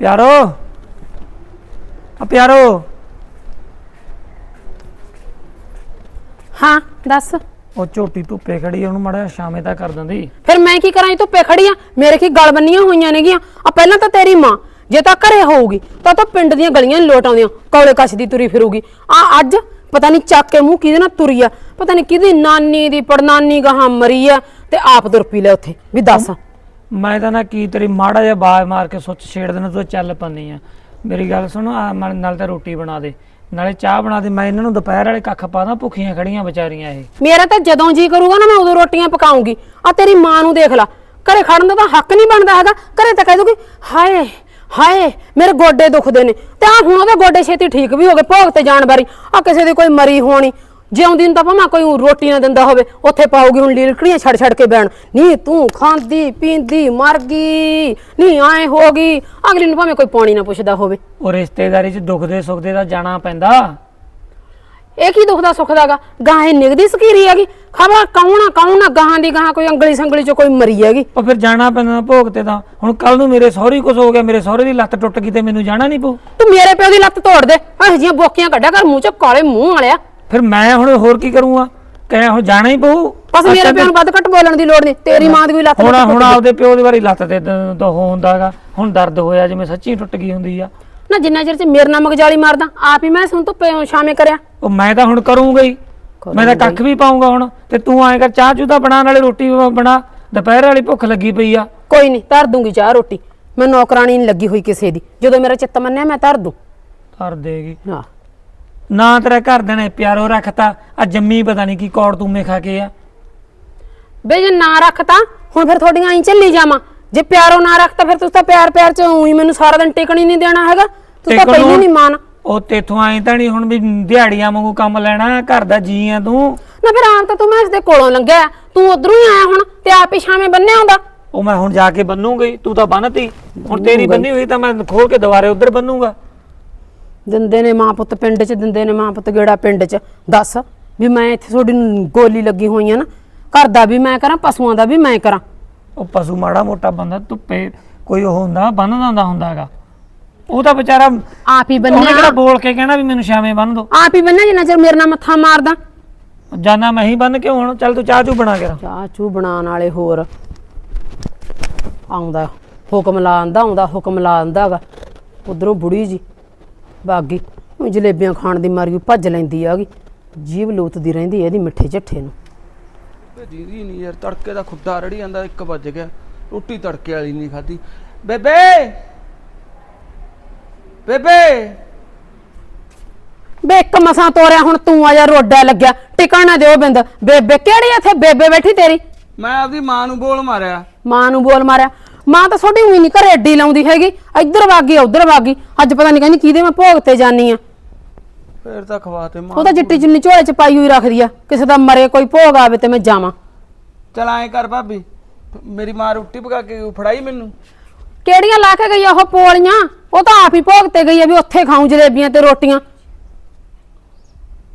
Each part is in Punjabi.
ਪਿਆਰੋ। ਆ ਪਿਆਰੋ। ਹਾਂ ਦੱਸ। ਉਹ ਝੋਟੀ ਧੁੱਪੇ ਖੜੀ ਆ, ਉਹਨੂੰ ਮੜਾ ਸ਼ਾਮੇ ਤਾਂ ਕਰ ਦਿੰਦੀ। ਫਿਰ ਮੈਂ ਕੀ ਕਰਾਂ ਇਹ ਧੁੱਪੇ ਖੜੀ ਆ? ਮੇਰੇ ਕੀ ਗਲ ਬੰਨੀਆਂ ਹੋਈਆਂ ਨੇਗੀਆਂ? ਆ ਪਹਿਲਾਂ ਤਾਂ ਤੇਰੀ ਮਾਂ ਜੇ ਤਾਂ ਘਰੇ ਹੋਊਗੀ ਤਾਂ ਤਾਂ ਪਿੰਡ ਦੀਆਂ ਗਲੀਆਂ ਨੀ ਲੋਟ ਆਉਂਦੀਆਂ ਕੌਲੇ ਕੱਛ ਦੀ ਤੁਰੀ ਫਿਰੂਗੀ। ਆ ਅੱਜ ਪਤਾ ਨਹੀਂ ਚੱਕ ਕੇ ਮੂੰਹ ਕਿਹਦੇ ਨਾਲ ਤੁਰੀ ਆ ਪਤਾ ਨਹੀਂ ਕਿਹਦੀ ਨਾਨੀ ਦੀ ਪੜਨਾਨੀ ਗਾਹਾਂ ਮਰੀ ਆ ਤੇ ਆਪ ਤੁਰ ਪੀ ਲੈ ਉੱਥੇ। ਵੀ ਦੱਸ। ਮੈਂ ਤਾਂ ਨਾ ਕੀ ਤੇਰੀ ਮਾੜਾ ਜਿਹਾ ਬਾਜ ਮਾਰ ਕੇ ਸੁੱਚ ਛੇੜ ਦੇਣਾ ਤੂੰ ਚੱਲ ਪੰਨੀ ਆ। ਮੇਰੀ ਗੱਲ ਸੁਣ, ਆ ਨਾਲ ਨਾਲ ਤਾਂ ਰੋਟੀ ਬਣਾ ਦੇ। ਨਾਲੇ ਚਾਹ ਬਣਾ ਦੇ, ਮੈਂ ਇਹਨਾਂ ਨੂੰ ਦੁਪਹਿਰ ਵਾਲੇ ਕੱਖ ਪਾਦਾ, ਭੁੱਖੀਆਂ ਖੜੀਆਂ ਵਿਚਾਰੀਆਂ ਇਹ। ਮੇਰਾ ਤਾਂ ਜਦੋਂ ਜੀ ਕਰੂਗਾ ਨਾ, ਮੈਂ ਉਦੋਂ ਰੋਟੀਆਂ ਪਕਾਉਂਗੀ। ਆ ਤੇਰੀ ਮਾਂ ਨੂੰ ਦੇਖ ਲਾ। ਘਰੇ ਖੜਨ ਦਾ ਤਾਂ ਹੱਕ ਨਹੀਂ ਬਣਦਾ ਹੈਗਾ। ਘਰੇ ਤਾਂ ਕਹਿ ਦੂਗੀ ਹਾਏ ਹਾਏ, ਮੇਰੇ ਗੋਡੇ ਦੁਖਦੇ ਨੇ। ਤੇ ਆ ਹੁਣ ਉਹਦੇ ਗੋਡੇ ਛੇਤੀ ਠੀਕ ਵੀ ਹੋ ਗਏ, ਭੋਗ ਤੇ ਜਾਣ ਬਾਰੀ ਆ ਕਿਸੇ ਦੀ ਕੋਈ ਮਰੀ ਹੋਣੀ। ਜਿਉਂਦੀ ਨੂੰ ਤਾਂ ਭਾਵੇਂ ਕੋਈ ਰੋਟੀ ਨਾ ਦਿੰਦਾ ਹੋਵੇ ਉੱਥੇ ਪਾਉਗੀ ਹੁਣ ਲੀਲਕੜੀਆਂ ਛੱਡ ਛੱਡ ਕੇ ਬੈਣ ਨੀ ਤੂੰ ਖਾਂਦੀ ਪੀਂਦੀ ਮਰ ਗਈ ਨੀ ਐ ਹੋ ਗਈ ਅਗਲੀ ਨੂੰ ਭਾਵੇਂ ਕੋਈ ਪਾਣੀ ਨਾ ਪੁੱਛਦਾ ਹੋਵੇ। ਉਹ ਰਿਸ਼ਤੇਦਾਰੀ 'ਚ ਦੁੱਖ ਦੇ ਸੁੱਖ ਦੇ ਦਾ ਜਾਣਾ ਪੈਂਦਾ। ਇਹ ਕੀ ਦੁਖਦਾ ਸੁਖਦਾਗਾ ਗਾਹੇ ਨਿਗਦੀ ਸਕੀਰੀ ਹੈਗੀ। ਖਬਰ ਕੌਣ ਆ ਕੌਣ ਆ? ਗਾਹਾਂ ਦੀ ਗਾਹਾਂ ਕੋਈ ਅੰਗਲੀ ਸੰਗਲੀ ਚ ਕੋਈ ਮਰੀ ਹੈਗੀ। ਉਹ ਫਿਰ ਜਾਣਾ ਪੈਂਦਾ ਭੋਗ ਤੇ ਤਾਂ। ਹੁਣ ਕੱਲ ਨੂੰ ਮੇਰੇ ਸਹੁਰੀ ਕੁਝ ਹੋ ਗਿਆ ਮੇਰੇ ਸਹੁਰੇ ਦੀ ਲੱਤ ਟੁੱਟ ਗਈ ਤੇ ਮੈਨੂੰ ਜਾਣਾ ਨਹੀਂ ਪਊ। ਤੂੰ ਮੇਰੇ ਪਿਓ ਦੀ ਲੱਤ ਤੋੜ ਦੇ। ਇਹੋ ਜਿਹੀਆਂ ਬੋਕੀਆਂ ਕੱਢਿਆ ਕਰ ਮੂੰਹ ਚ ਕਾਲੇ ਮੂੰਹ ਵਾਲਿਆ। ਫਿਰ ਮੈਂ ਹੁਣ ਹੋਰ ਕੀ ਕਰੂੰਗਾ? ਕਹਿ ਹੁਣ ਜਾਣਾ ਹੀ ਪਊ। ਬਸ ਮੇਰੇ ਪਿਓ ਨੂੰ ਵੱਧ ਘੱਟ ਬੋਲਣ ਦੀ ਲੋੜ ਨਹੀਂ। ਤੇਰੀ ਮਾਂ ਦੀ ਵੀ ਲੱਤ ਹੁਣ ਹੁਣ ਆਪਦੇ ਪਿਓ ਦੀ ਵਾਰੀ ਲੱਤ ਤੇ ਦ- ਹੁੰਦਾਗਾ ਹੁਣ ਦਰਦ ਹੋਇਆ ਜਿਵੇਂ ਸੱਚੀ ਟੁੱਟ ਗਈ ਹੁੰਦੀ ਆ। ਨਾ ਜਿੰਨਾ ਚਿਰ ਚ ਮੇਰੇ ਨਾਲ ਮਗਜਾਲੀ ਮਾਰਦਾ ਆਪ ਹੀ ਮੈਂ ਸੁਣ ਤੂੰ ਪਿਓ ਸ਼ਾਮੇ ਕਰਿਆ। ਉਹ ਮੈਂ ਤਾਂ ਹੁਣ ਕਰੂੰਗਾ ਹੀ। ਮੈਂ ਤਾਂ ਕੱਖ ਵੀ ਪਾਉਂਗਾ ਹੁਣ। ਤੇ ਤੂੰ ਆਏਗਾ ਚਾਹ ਚੂਹ ਤਾਂ ਬਣਾਉਣ ਵਾਲੀ ਰੋਟੀ ਬਣਾ। ਦੁਪਹਿਰ ਵਾਲੀ ਭੁੱਖ ਲੱਗੀ ਪਈ ਆ। ਕੋਈ ਨਹੀਂ ਧਰ ਦੂੰਗੀ ਚਾਹ ਰੋਟੀ। ਮੈਂ ਨੌਕਰਾਨੀ ਨਹੀਂ ਲੱਗੀ ਹੋਈ ਕਿਸੇ ਦੀ। ਜਦੋਂ ਮੇਰਾ ਚਿੱਤ ਮੰਨਿਆ ਮੈਂ ਧਰ ਦੂੰ। ਧਰ ਦੇਗੀ। ਹਾਂ। ਨਾ ਤੇਰਾ ਘਰ ਦੇ ਨੇ ਪਿਆਰੋ ਰੱਖਤਾ। ਆ ਜੰਮੀ ਪਤਾ ਨਹੀਂ ਕੀ ਕੌੜ ਤੂਮੇ ਖਾ ਕੇ ਆ। ਬੇ ਜੇ ਨਾ ਰੱਖਤਾ ਹੁਣ ਫਿਰ ਤੁਹਾਡੀਆਂ ਐਂ ਚੱਲੀ ਜਾਵਾਂ। ਜੇ ਪਿਆਰੋ ਨਾ ਰੱਖਤਾ ਫਿਰ ਤੁਸੀਂ ਤਾਂ ਪਿਆਰ ਪਿਆਰ ਚ ਉਹੀ ਮੈਨੂੰ ਸਾਰਾ ਦਿਨ ਟਿਕਣੀ ਨਹੀਂ ਦੇਣਾ ਹੈਗਾ। ਤੂੰ ਤਾਂ ਟਿਕਣ ਪਹਿਲੀ ਨੂੰ- ਨਹੀਂ ਮਾਨ। ਉਹ ਤੇਥੋਂ ਆਏ ਤਾਂ ਨਹੀਂ ਹੁਣ ਵੀ ਦਿਹਾੜੀਆਂ ਵਾਂਗੂ ਕੰਮ ਲੈਣਾ ਘਰ ਦਾ ਜੀ ਆ ਤੂੰ। ਨਾ ਫਿਰ ਆਪ ਤਾਂ ਤੂੰ ਮੈਂ ਇਸ ਦੇ ਕੋਲੋਂ ਲੰਘਿਆ। ਤੂੰ ਉਧਰੋਂ ਹੀ ਆਇਆ ਹੁਣ ਤੇ ਆਪ ਹੀ ਛਾਵੇਂ ਬੰਨਿਆ ਹੁੰਦਾ। ਉਹ ਮੈਂ ਹੁਣ ਜਾ ਕੇ ਬੰਨੂਗੀ ਤੂੰ ਤਾਂ ਬੰਨਤੀ। ਹੁਣ ਤੇਰੀ ਬੰਨੀ ਹੋਈ ਤਾਂ ਮੈਂ ਖੋਲ ਕੇ ਦੁਬਾਰੇ ਉਧਰ ਬੰਨੂਗਾ। ਦਿੰਦੇ ਨੇ ਮਾਂ ਪੁੱਤ ਪਿੰਡ 'ਚ ਦਿੰਦੇ ਨੇ ਮਾਂ ਪੁੱਤ ਗੇੜਾ ਪਿੰਡ 'ਚ। ਦੱਸ ਵੀ ਮੈਂ ਇੱਥੇ ਤੁਹਾਡੀ ਨੂੰ ਗੋਲੀ ਲੱਗੀ ਹੋਈ ਆ ਨਾ। ਘਰ ਦਾ ਵੀ ਮੈਂ ਕਰਾਂ ਪਸ਼ੂਆਂ ਦਾ ਵੀ ਮੈਂ ਕਰਾਂ। ਉਹ ਪਸ਼ੂ ਮਾੜਾ ਮੋਟਾ ਬੰਦਾ ਧੁੱਪੇ ਕੋਈ ਉਹ ਹੁੰਦਾ ਬੰਨਦਾ ਹੁੰਦਾ ਹੁੰਦਾਗਾ ਉਹ ਤਾਂ ਵਿਚਾਰਾ ਆਪ ਹੀ ਉਹਨੇ ਬੰਨਿਆ ਕਿਹੜਾ ਬੋਲ ਕੇ ਕਹਿਣਾ ਵੀ ਮੈਨੂੰ ਛਾਵੇਂ ਬੰਨ ਦੋ। ਆਪ ਹੀ ਬੰਨਿਆ ਜਿੰਨਾ ਚਿਰ ਮੇਰੇ ਨਾਲ ਮੱਥਾ ਮਾਰਦਾ। ਜਾਨਾ ਮੈਂ ਹੀ ਬੰਨ ਕੇ ਹੁਣ ਚੱਲ ਤੂੰ ਚਾਹ ਚੂ ਬਣਾ ਕੇ ਰੱਖ। ਚਾਹ ਚੂ ਬਣਾਉਣ ਵਾਲੇ ਹੋਰ। ਆਉਂਦਾ ਹੁਕਮ ਲਾਉਂਦਾ ਆਉਂਦਾ ਹੁਕਮ ਲਾਉਂਦਾਗਾ ਉਧਰੋਂ ਬੁੜੀ ਜੀ ਬਾਗੀ ਉਹ ਜਲੇਬੀਆਂ ਖਾਣ ਦੀ ਮਾਰੀ ਉਹ ਭੱਜ ਲੈਂਦੀ ਆਗੀ। ਜੀਭ ਲੂਤਦੀ ਰਹਿੰਦੀ ਇਹਦੀ ਮਿੱਠੇ ਝੱਠੇ ਨੂੰ। ਦੀਦੀ ਨਹੀਂ ਯਾਰ ਤੜਕੇ ਦਾ ਖੁੱਡਾ ਰੜੀ ਜਾਂਦਾ 1 ਵੱਜ ਗਿਆ। ਰੋਟੀ ਤੜਕੇ ਵਾਲੀ ਨਹੀਂ ਖਾਧੀ। ਬੇਬੇ! ਬੇਬੇ! ਬੇ ਇੱਕ ਮਸਾਂ ਤੋਰਿਆ ਹੁਣ ਤੂੰ ਆ ਜਾ ਰੋਡਾ ਲੱਗਿਆ। ਟਿਕਣ ਨਾ ਦਿਓ ਬਿੰਦ। ਬੇਬੇ ਕਿਹੜੀ ਇੱਥੇ ਬੇਬੇ ਬੈਠੀ ਤੇਰੀ? ਮੈਂ ਆਪਦੀ ਮਾਂ ਨੂੰ ਬੋਲ ਮਾਰਿਆ। ਮਾਂ ਨੂੰ ਬੋਲ ਮਾਰਿਆ। ਮਾਂ ਤਾਂ ਛੋਟੀ ਹੋਈ ਨਹੀਂ ਘਰੇ ਏਡੀ ਲਾਉਂਦੀ ਹੈਗੀ। ਇੱਧਰ ਵਾਗੀ ਉੱਧਰ ਵਾਗੀ ਅੱਜ ਪਤਾ ਨਹੀਂ ਕਹਿੰਦੀ ਕਿਹਦੇ ਮੈਂ ਭੋਗ ਤੇ ਜਾਨੀ ਆ। ਫੇਰ ਤਾਂ ਖਵਾ ਤੇ ਮਾਂ ਉਹ ਤਾਂ ਚਿੱਟੀ ਚੁੰਨੀ ਝੋਲੇ ਚ ਪਾਈ ਹੋਈ ਰੱਖਦੀ ਆ। ਕਿਸੇ ਦਾ ਮਰੇ ਕੋਈ ਭੋਗ ਆਵੇ ਤੇ ਮੈਂ ਜਾਵਾਂ। ਚਲ ਐਂ ਕਰ ਭਾਬੀ ਮੇਰੀ ਮਾਂ ਰੋਟੀ ਪਕਾ ਕੇ ਫੜਾਈ ਮੈਨੂੰ। ਕਿਹੜੀਆਂ ਲਾ ਕੇ ਗਈ ਆ ਉਹ ਪੋਲੀਆਂ? ਉਹ ਤਾਂ ਆਪ ਹੀ ਭੋਗ ਤੇ ਗਈ ਆ ਵੀ ਉੱਥੇ ਖਾਉਂ ਜਲੇਬੀਆਂ ਤੇ ਰੋਟੀਆਂ।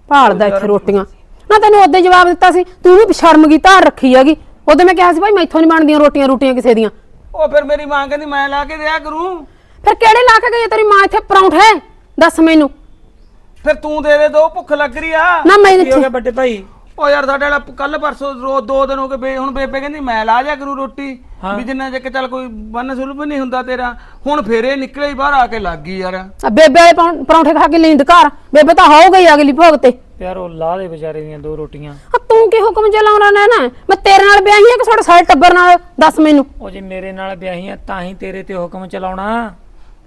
ਭਾਲਦਾ ਇੱਥੇ ਰੋਟੀਆਂ। ਨਾ ਤੈਨੂੰ ਉਹਦੇ ਜਵਾਬ ਦਿੱਤਾ ਸੀ ਤੂੰ ਵੀ ਸ਼ਰਮ ਕੀ ਧਾਰ ਰੱਖੀ ਹੈਗੀ। ਉਹਦੇ ਮੈਂ ਕਿਹਾ ਸੀ ਭਾਈ ਮੈਥੋਂ ਨਹੀਂ ਬਣਦੀਆਂ ਰੋਟੀਆਂ ਰੋਟੀਆਂ ਕਿਸੇ ਦੀਆਂ। ਉਹ ਫਿਰ ਮੇਰੀ ਮਾਂ ਕਹਿੰਦੀ ਮੈਂ ਲਾ ਕੇ ਦਿਆ ਕਰੂੰ? ਫਿਰ ਕਿਹੜੇ ਲਾ ਕੇ ਗਈ ਆ? ਤੇਰੀ ਮਾਂ ਇੱਥੇ ਪਰੌਂਠੇ ਦੱਸ ਮੈਨੂੰ। ਫਿਰ ਤੂੰ ਦੇ ਦੇ ਦੋ ਭੁੱਖ ਲੱਗ ਰਹੀ ਆ। ਨਾ ਮੈਂ ਕੀ ਹੋ ਗਿਆ ਵੱਡੇ ਭਾਈ? ਉਹ ਯਾਰ ਸਾਡੇ ਵਾਲਾ ਕੱਲ ਪਰਸੋਂ ਰੋ ਦੋ ਦਿਨ ਹੋ ਗਏ ਬੇ ਹੁਣ ਬੇਬੇ ਕਹਿੰਦੀ ਮੈਂ ਲਾ ਜਾ ਕਰੂ ਰੋਟੀ। ਵੀ ਜਿੰਨਾ ਚਿਰ ਚੱਲ ਕੋਈ ਬੰਨ ਸੁਲਭ ਨਹੀਂ ਹੁੰਦਾ ਤੇਰਾ। ਹੁਣ ਫੇਰੇ ਨਿਕਲੇ ਹੀ ਬਾਹਰ ਆ ਕੇ ਲੱਗ ਗਈ ਯਾਰ। ਆ ਬੇਬੇ ਵਾਲੇ ਪਰੌਂ- ਪਰੌਂਠੇ ਖਾ ਕੇ ਲੀਂਦ ਘਰ। ਬੇਬੇ ਤਾਂ ਹੋ ਗਈ ਅਗਲੀ ਭੋਗ ਤੇ। ਪਿਆਰ ਉਹ ਲਾ ਦੇ ਵਿਚਾਰੇ ਦੀਆਂ ਦੋ ਰੋਟੀਆਂ। ਤੂੰ ਕੀ ਹੁਕਮ ਚਲਾਉਣਾ ਨਾ ਨਾ? ਮੈਂ ਤੇਰੇ ਨਾਲ ਵਿਆਹੀ ਆ ਕਿ ਤੁਹਾਡੇ ਸਾਰੇ ਟੱਬਰ ਨਾਲ? ਦੱਸ ਮੈਨੂੰ। ਉਹ ਜੇ ਮੇਰੇ ਨਾਲ ਵਿਆਹੀ ਆ, ਤਾਂ ਹੀ ਤੇਰੇ ਤੇ ਹੁਕਮ ਚਲਾਉਣਾ।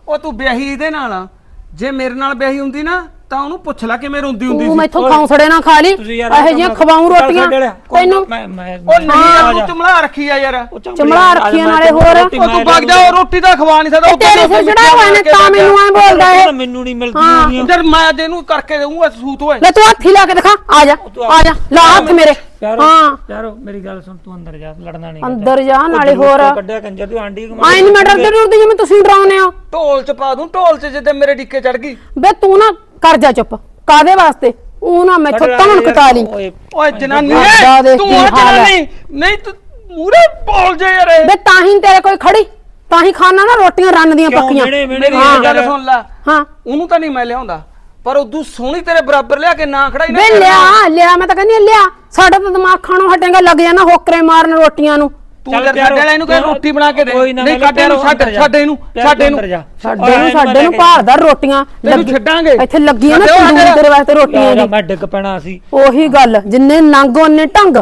ਉਹ ਤੂੰ ਵਿਆਹੀ ਇਹਦੇ ਨਾਲ ਆ। ਜੇ ਮੇਰੇ ਨਾਲ ਵਿਆਹੀ ਹੁੰਦੀ ਨਾ ਤਾਂ ਉਹਨੂੰ ਪੁੱਛ ਲੈ ਕਿਵੇਂ ਰੋਂਦੀ ਹੁੰਦੀ ਤੂੰ ਸੀ। ਮੈਥੋਂ ਖੌਂਸੜੇ ਨਾ ਖਾ ਲਈ। ਯਾਰ ਇਹੋ ਜਿਹੀਆਂ ਖਵਾਉਂ ਰੋਟੀਆਂ। ਤੈਨੂੰ ਮੈਂ ਮੈਂ ਉਹ ਨਹੀਂ ਯਾਰ ਤੂੰ ਚਮਲਾ ਰੱਖੀ ਆ ਯਾਰ। ਚਮੜਾ ਰੱਖੀਆਂ ਨਾਲੇ ਹੋਰ। ਤੂੰ ਵਗ ਜਾ ਉਹ ਰੋਟੀ ਤਾਂ ਖਵਾ ਨਹੀਂ ਸਕਦਾ ਤੇਰੇ ਸਿਰ ਚੜਾ ਹੋਇਆ ਨੇ ਤਾਂ ਮੈਨੂੰ ਐ ਬੋਲਦਾ ਏ ਮੈਨੂੰ ਨਹੀਂ ਮਿਲਦੀ ਜਦ ਮੈਂ ਇਹਨੂੰ ਕਰਕੇ ਦੇਊਂਗਾ ਸੂਤ ਹੋਏ ਲੈ ਤੂੰ ਹੱਥੀ ਲਾ ਕੇ ਦਿਖਾ ਆ ਜਾ ਆ ਜਾ ਲਾ ਹੱਥ ਮੇਰੇ। ਹਾਂ। ਪਿਆਰੋ ਮੇਰੀ ਗੱਲ ਸੁਣ ਤੂੰ ਅੰਦਰ ਜਾ ਲੜਨਾ ਨਹੀਂ ਅੰਦਰ ਜਾ ਨਾਲੇ ਹੋਰ। ਕੱਢਿਆ ਕੰਜਰ ਤੂੰ ਆਂਡੀ ਆਈ ਨਹੀਂ ਮੈਂ ਡਰਦੇ ਡਰਦੇ ਜਿਵੇਂ ਤੁਸੀਂ ਡਰਾਉਨੇ ਹੋ। ਢੋਲ ਚ ਪਾ ਦੂੰ ਢੋਲ ਚ ਜਿੱਦੇ ਮੇਰੇ ਡਿੱਕੇ ਚੜ ਗਈ। ਬੇ ਤੂੰ ਨਾ ਕਰ ਜਾ ਚੁੱਪ। ਕਾਦੇ ਵਾਸਤੇ? ਉਹ ਨਾ ਮੈਥੋਂ ਤਮਣ ਕਟਾ ਲਈ। ਓਏ ਓਏ ਜਨਾਨੀ ਤੂੰ ਕੀ ਆ ਹਾਲ ਹੈ। ਜਨਾਨੀ। ਨਹੀਂ ਤੂੰ ਮੂਰੇ ਬੋਲ ਜਾ ਯਾਰ। ਇਹ। ਬੇ ਤਾਂ ਹੀ ਤੇਰੇ ਕੋਈ ਖੜੀ। ਤਾਂ ਹੀ ਖਾਣਾ ਨਾ ਰੋਟੀਆਂ ਰੰਨ ਦੀਆਂ ਕਿਉਂ ਪੱਕੀਆਂ। ਮੇਰੀ ਇਹ ਗੱਲ ਸੁਣ ਲੈ। ਹਾਂ। ਉਹਨੂੰ ਤਾਂ ਨਹੀਂ ਮੈਂ ਲਿਆਉਂਦਾ। ਪਰ ਉਦੋਂ ਸੋਹਣੀ ਤੇਰੇ ਬਰਾਬਰ ਲਿਆ ਕੇ ਨਾ ਖੜਾਈ ਨਾ ਲਿਆ ਲਿਆ ਮੈਂ ਤਾਂ ਕਹਿੰਦੀ ਹਾਂ, ਲਿਆ। ਸਾਡਾ ਤਾਂ ਦਿਮਾਗ ਖਾਣੋਂ ਹਟੇਗਾ ਲੱਗ ਜਾਣਾ ਹੋਕਰੇ ਮਾਰਨ ਰੋਟੀਆਂ ਨੂੰ। ਤੂੰ ਚੱਲ ਸਾਡੇ ਵਾਲੇ ਨੂੰ ਕਹਿ ਰੋਟੀ ਬਣਾ ਕੇ ਦੇ। ਨਹੀਂ ਕੱਢ ਇਹਨੂੰ ਛੱਡ ਛੱਡ ਇਹਨੂੰ ਛੱਡ ਇਹਨੂੰ ਸਾਡੇ ਨੂੰ ਸਾਡੇ ਨੂੰ। ਭਾਲਦਾ ਰੋਟੀਆਂ। ਤੈਨੂੰ ਲੱਗੀ- ਛੱਡਾਂਗੇ। ਇੱਥੇ ਲੱਗੀਆਂ ਨਾ ਤੰਦੂਰ ਤੇਰੇ ਵਾਸਤੇ ਰੋਟੀਆਂ ਦੀ ਮੈਂ ਡਿੱਗ ਪੈਣਾ ਸੀ। ਉਹੀ ਗੱਲ ਜਿੰਨੇ ਨੰਗ ਉਹਨੇ ਢੰਗ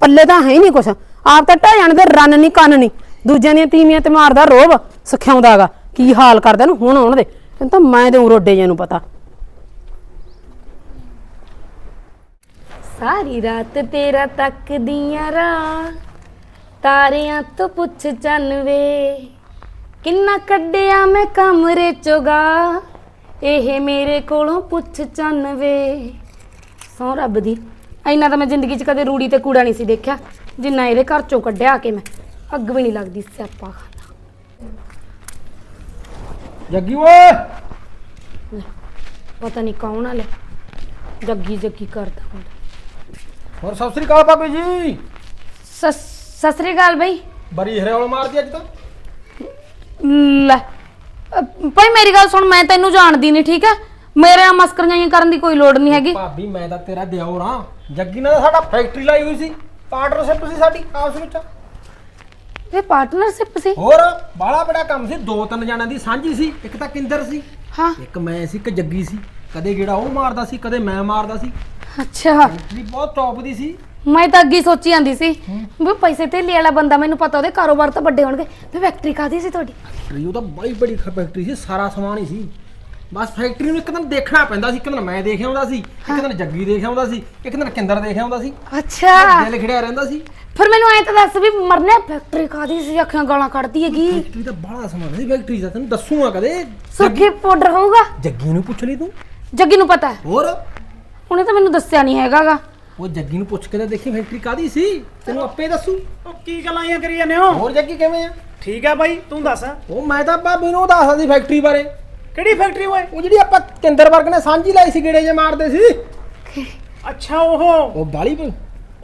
ਪੱਲੇ ਤਾਂ ਹੈ ਹੀ ਨਹੀਂ ਕੁਛ। ਆਪ ਤਾਂ ਢਹਿ ਜਾਣ ਦੇ ਰੰਨ ਨਹੀਂ ਕੰਨ ਨਹੀਂ। ਦੂਜਿਆਂ ਦੀਆਂ ਤੀਵੀਆਂ ਤੇ ਮਾਰਦਾ ਰੋਬ ਸਿਖਾਉਂਦਾਗਾ ਕੀ ਹਾਲ ਕਰਦਾ ਨੂੰ ਹੁਣ ਆਉਣ ਦੇ। ਤੈਨੂੰ ਤਾਂ ਮੈਂ ਦੇਉ ਰੋਡੇ ਜੇ ਨੂੰ ਪਤਾ। ਸਾਰੀ ਰਾਤ ਤੇਰਾ ਤੱਕਦੀਆਂ ਰਾਹ। ਤਾਰਿਆਂ ਤੋਂ ਪੁੱਛ ਚੰਨ ਵੇ। ਕਿੰਨਾ ਕੱਢਿਆ ਮੈਂ ਕਮਰੇ ਚੋਗਾ। ਇਹ ਮੇਰੇ ਕੋਲੋਂ ਪੁੱਛ ਚੰਨ ਵੇ। ਸੌ ਰੱਬ ਦੀ। ਇੰਨਾ ਤਾਂ ਮੈਂ ਜ਼ਿੰਦਗੀ 'ਚ ਕਦੇ ਰੂੜੀ ਤੇ ਕੂੜਾ ਨਹੀਂ ਸੀ ਦੇਖਿਆ। ਜਿੰਨਾ ਇਹਦੇ ਘਰ ਚੋਂ ਕੱਢਿਆ ਕੇ ਮੈਂ। ਅੱਗ ਵੀ ਨਹੀਂ ਲੱਗਦੀ ਸਿਆਪਾ ਖਾਨਾ ਜੱਗੀ ਓਏ! ਪਤਾ ਨਹੀਂ ਕੌਣ ਆਲੇ ਜੱਗੀ ਜੱਗੀ ਕਰਦਾ ਹੁੰਦਾ। ਹੋਰ ਸਤਿ ਸ੍ਰੀ ਅਕਾਲ ਭਾਬੀ ਜੀ। ਸਸ ਸਤਿ ਸ੍ਰੀ ਅਕਾਲ ਬਈ। ਬੜੀ ਹਰਿਆਵਲ ਮਾਰਦੀ ਅੱਜ ਤਾਂ। ਲੈ ਅ, ਭਾਈ ਮੇਰੀ ਗੱਲ ਸੁਣ ਮੈਂ ਤੈਨੂੰ ਜਾਣਦੀ ਨਹੀਂ ਠੀਕ ਹੈ? ਮੇਰੇ ਨਾਲ ਮਸਕਰੀਆਂ ਜਿਹੀਆਂ ਕਰਨ ਦੀ ਕੋਈ ਲੋੜ ਨਹੀਂ ਹੈਗੀ। ਭਾਬੀ ਮੈਂ ਤਾਂ ਤੇਰਾ ਦਿਓਰ ਹਾਂ। ਜੱਗੀ ਨੇ ਤਾਂ ਸਾਡਾ ਫੈਕਟਰੀ ਲਾਈ ਹੋਈ ਸੀ। ਪਾਰਟਨਰਸ਼ਿਪ ਸੀ ਸਾਡੀ ਆਪਸ ਵਿੱਚ। ਇਹ ਪਾਰਟਨਰਸ਼ਿਪ ਸੀ? ਹੋਰ ਬਾਹਲਾ ਬੜਾ ਕੰਮ ਸੀ। ਦੋ ਤਿੰਨ ਜਣਾਂ ਦੀ ਸਾਂਝੀ ਸੀ ਇੱਕ ਤਾਂ ਕਿੰਦਰ ਸੀ। ਹਾਂ। ਇੱਕ ਮੈਂ ਸੀ ਇੱਕ ਜੱਗੀ ਸੀ। ਕਦੇ ਗੇੜਾ ਉਹ ਮਾਰਦਾ ਸੀ ਕਦੇ ਮੈਂ ਮਾਰਦਾ ਸੀ। ਅੱਛਾ। ਫੈਕਟਰੀ ਬਹੁਤ ਟੌਪ ਦੀ ਸੀ। ਮੈਂ ਤਾਂ ਅੱਗੇ ਹੀ ਸੋਚੀ ਜਾਂਦੀ ਸੀ ਵੀ ਪੈਸੇ ਧੇਲੇ ਵਾਲਾ ਬੰਦਾ ਮੈਨੂੰ ਪਤਾ ਉਹਦੇ ਕਾਰੋਬਾਰ ਤਾਂ ਵੱਡੇ ਹੋਣਗੇ ਵੀ ਫੈਕਟਰੀ ਕਾਦੀ ਸੀ ਤੁਹਾਡੀ? ਫੈਕਟਰੀ ਉਹ ਤਾਂ ਬੜੀ ਬੜੀ ਫੈਕਟਰੀ ਸੀ ਸਾਰਾ ਸਮਾਨ ਹੀ ਸੀ। ਬਸ ਫੈਕਟਰੀ ਨੂੰ ਇੱਕ ਦਿਨ ਦੇਖਣਾ ਪੈਂਦਾ ਸੀ ਇੱਕ ਦਿਨ ਮੈਂ ਦੇਖ ਆਉਂਦਾ ਸੀ ਇੱਕ ਦਿਨ ਜੱਗੀ ਦੇਖ ਆਉਂਦਾ ਸੀ ਇੱਕ ਦਿਨ ਕਿੰਦਰ ਦੇਖ ਆਉਂਦਾ ਸੀ। ਅੱਛਾ। ਦਿਲ ਖੜਿਆ ਰਹਿੰਦਾ ਸੀ। ਫਿਰ ਮੈਨੂੰ ਐਂ ਤਾਂ ਦੱਸ ਵੀ ਮਰਨੇ ਫੈਕਟਰੀ ਕਾਦੀ ਸੀ ਅੱਖਾਂ ਗਾਲਾਂ ਕੱਢਦੀ ਹੈਗੀ। ਫੈਕਟਰੀ ਤਾਂ ਬੜਾ ਸਮਾਨ ਸੀ ਫੈਕਟਰੀ ਦਾ ਤੈਨੂੰ ਦੱਸੂਗਾ ਕਦੇ। ਸੁਰਖੀ ਪਾਊਡਰ ਹੋਊਗਾ? ਜੱਗੀ ਨੂੰ ਪੁੱਛ ਲਈ ਤੂੰ। ਜੱਗੀ ਨੂੰ ਪਤਾ ਹੈ। ਹੋਰ? ਉਹਨੇ ਤਾਂ ਮੈਨੂੰ ਦੱਸਿਆ ਨਹੀਂ ਹੈਗਾਗਾ। ਉਹ ਜੱਗੀ ਨੂੰ ਪੁੱਛ ਕੇ ਤਾਂ ਦੇਖੀ ਫੈਕਟਰੀ ਕਾਦੀ ਸੀ? ਤੈਨੂੰ ਆਪੇ ਦੱਸੂ। ਉਹ ਕੀ ਗੱਲਾਂ ਆਈਆਂ ਕਰੀ ਜਾਂਦੇ ਹੋ? ਹੋਰ ਜੱਗੀ ਕਿਵੇਂ ਆ? ਠੀਕ ਹੈ ਬਾਈ ਤੂੰ ਦੱਸ। ਉਹ ਮੈਂ ਤਾਂ ਭਾਬੀ ਨੂੰ ਦੱਸਦਾ ਸੀ ਫੈਕਟਰੀ ਬਾਰੇ। ਕਿਹੜੀ ਫੈਕਟਰੀ ਓਏ? ਉਹ ਜਿਹੜੀ ਆਪਾਂ ਕਿੰਦਰ ਵਰਗ ਨੇ ਸਾਂਝੀ ਲਾਈ ਸੀ ਗੇੜੇ ਜੇ ਮਾਰਦੇ ਸੀ। ਅੱਛਾ ਉਹ। ਉਹ ਬਾਲੀ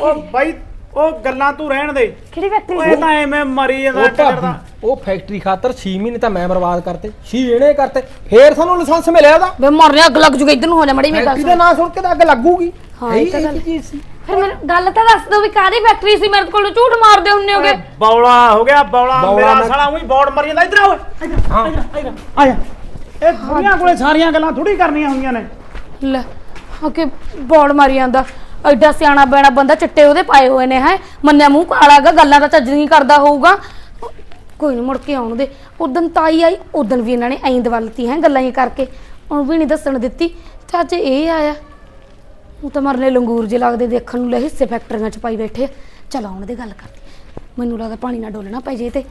ਉਹ ਬਾਈ ਉਹ ਗੱਲਾਂ ਤੂੰ ਰਹਿਣ ਦੇ। ਕਿਹੜੀ ਫੈਕਟਰੀ ਓਏ ਤਾਂ ਐਵੇਂ ਮਰੀ ਜਾਂਦਾ ਉਹ ਟੱਕਰ ਦਾ ਉਹ ਫੈਕਟਰੀ ਖਾਤਰ 6 ਮਹੀਨੇ ਤਾਂ ਮੈਂ ਬਰਬਾਦ ਕਰਤੇ 6 ਇਹਨੇ ਕਰਤੇ ਫੇਰ ਸਾਨੂੰ ਲਾਇਸੈਂਸ ਮਿਲਿਆ ਉਹਦਾ। ਵੇ ਮਰਨੇ ਅੱਗ ਲੱਗ ਜੂਗਾ ਇਧਰ ਨੂੰ ਹੋ ਜਾ ਮੜੀ ਮੇਰੀ ਗੱਲ ਫੈਕਟਰੀ ਦਾ ਸੁਣ ਨਾਂ ਸੁਣ ਕੇ ਤਾਂ ਅੱਗ ਲੱਗੂਗੀ। ਹਾਂ, ਇਹ ਤਾਂ ਗੱਲ- ਚੀਜ਼ ਸੀ। ਫਿਰ ਮੈਨੂੰ ਗੱਲ ਤਾਂ ਦੱਸ ਦੋ ਵੀ ਕਾਦੀ ਫੈਕਟਰੀ ਸੀ ਮੇਰੇ ਕੋਲ ਝੂਠ ਮਾਰਦੇ ਹੁੰਨੇ ਹੋਗੇ। ਬੌਲਾ ਹੋ ਗਿਆ ਬੌਲਾ। ਬੌਲਾ ਮੇਰਾ ਮੈਂ- ਸਾਲਾ ਉਹੀ ਬੌੜ ਮਰੀ ਜਾਂਦਾ ਇਧਰ ਆ ਓਏ। ਹਾਂ। ਇੱਧਰ, ਆ ਜਾ ਇਹ ਦੁਨੀਆ ਕੋਲੇ ਸਾਰੀਆਂ ਗੱਲਾਂ ਥੋੜੀ ਕਰਨੀਆਂ ਹੁੰਦੀਆਂ ਨੇ। ਲੈ ਓਕੇ ਬੋੜ ਮਾਰੀ ਜਾਂਦਾ। ਐਡਾ ਸਿਆਣਾ ਬੈਣਾ ਬੰਦਾ ਚਿੱਟੇ ਉਹਦੇ ਪਾਏ ਹੋਏ ਨੇ, ਹੈ? ਮੰਨਿਆ ਮੂੰਹ ਕਾਲਾਗਾ ਗੱਲਾਂ ਤਾਂ ਚੱਜ ਨਹੀਂ ਕਰਦਾ ਹੋਊਗਾ। ਕੋਈ ਨਹੀਂ ਮੁੜ ਕੇ ਆਉਣ ਦੇ। ਉਦੋਂ ਤਾਈ ਆਈ ਉਦੋਂ ਵੀ ਇਹਨਾਂ ਨੇ ਐਂ ਦਵਲਤੀ ਹੈ, ਗੱਲਾਂ ਹੀ ਕਰਕੇ। ਉਹ ਵੀ ਨਹੀਂ ਦੱਸਣ ਦਿੱਤੀ, ਤੇ ਇਹ ਆਇਆ। ਉਹ ਤਾਂ ਮਰਨੇ ਲੰਗੂਰ ਜੇ ਲੱਗਦੇ ਦੇਖਣ ਨੂੰ ਲੈ ਹਿੱਸੇ ਫੈਕਟਰੀਆਂ ਚ ਪਾਈ ਬੈਠੇ ਆ। ਚਲ ਆਉਣ ਦੇ ਗੱਲ ਕਰਦੇ। ਮੈਨੂੰ ਲੱਗਦਾ ਪਾਣੀ ਨਾ ਡੋਲਣਾ ਪੈ ਜੇ ਤੇ।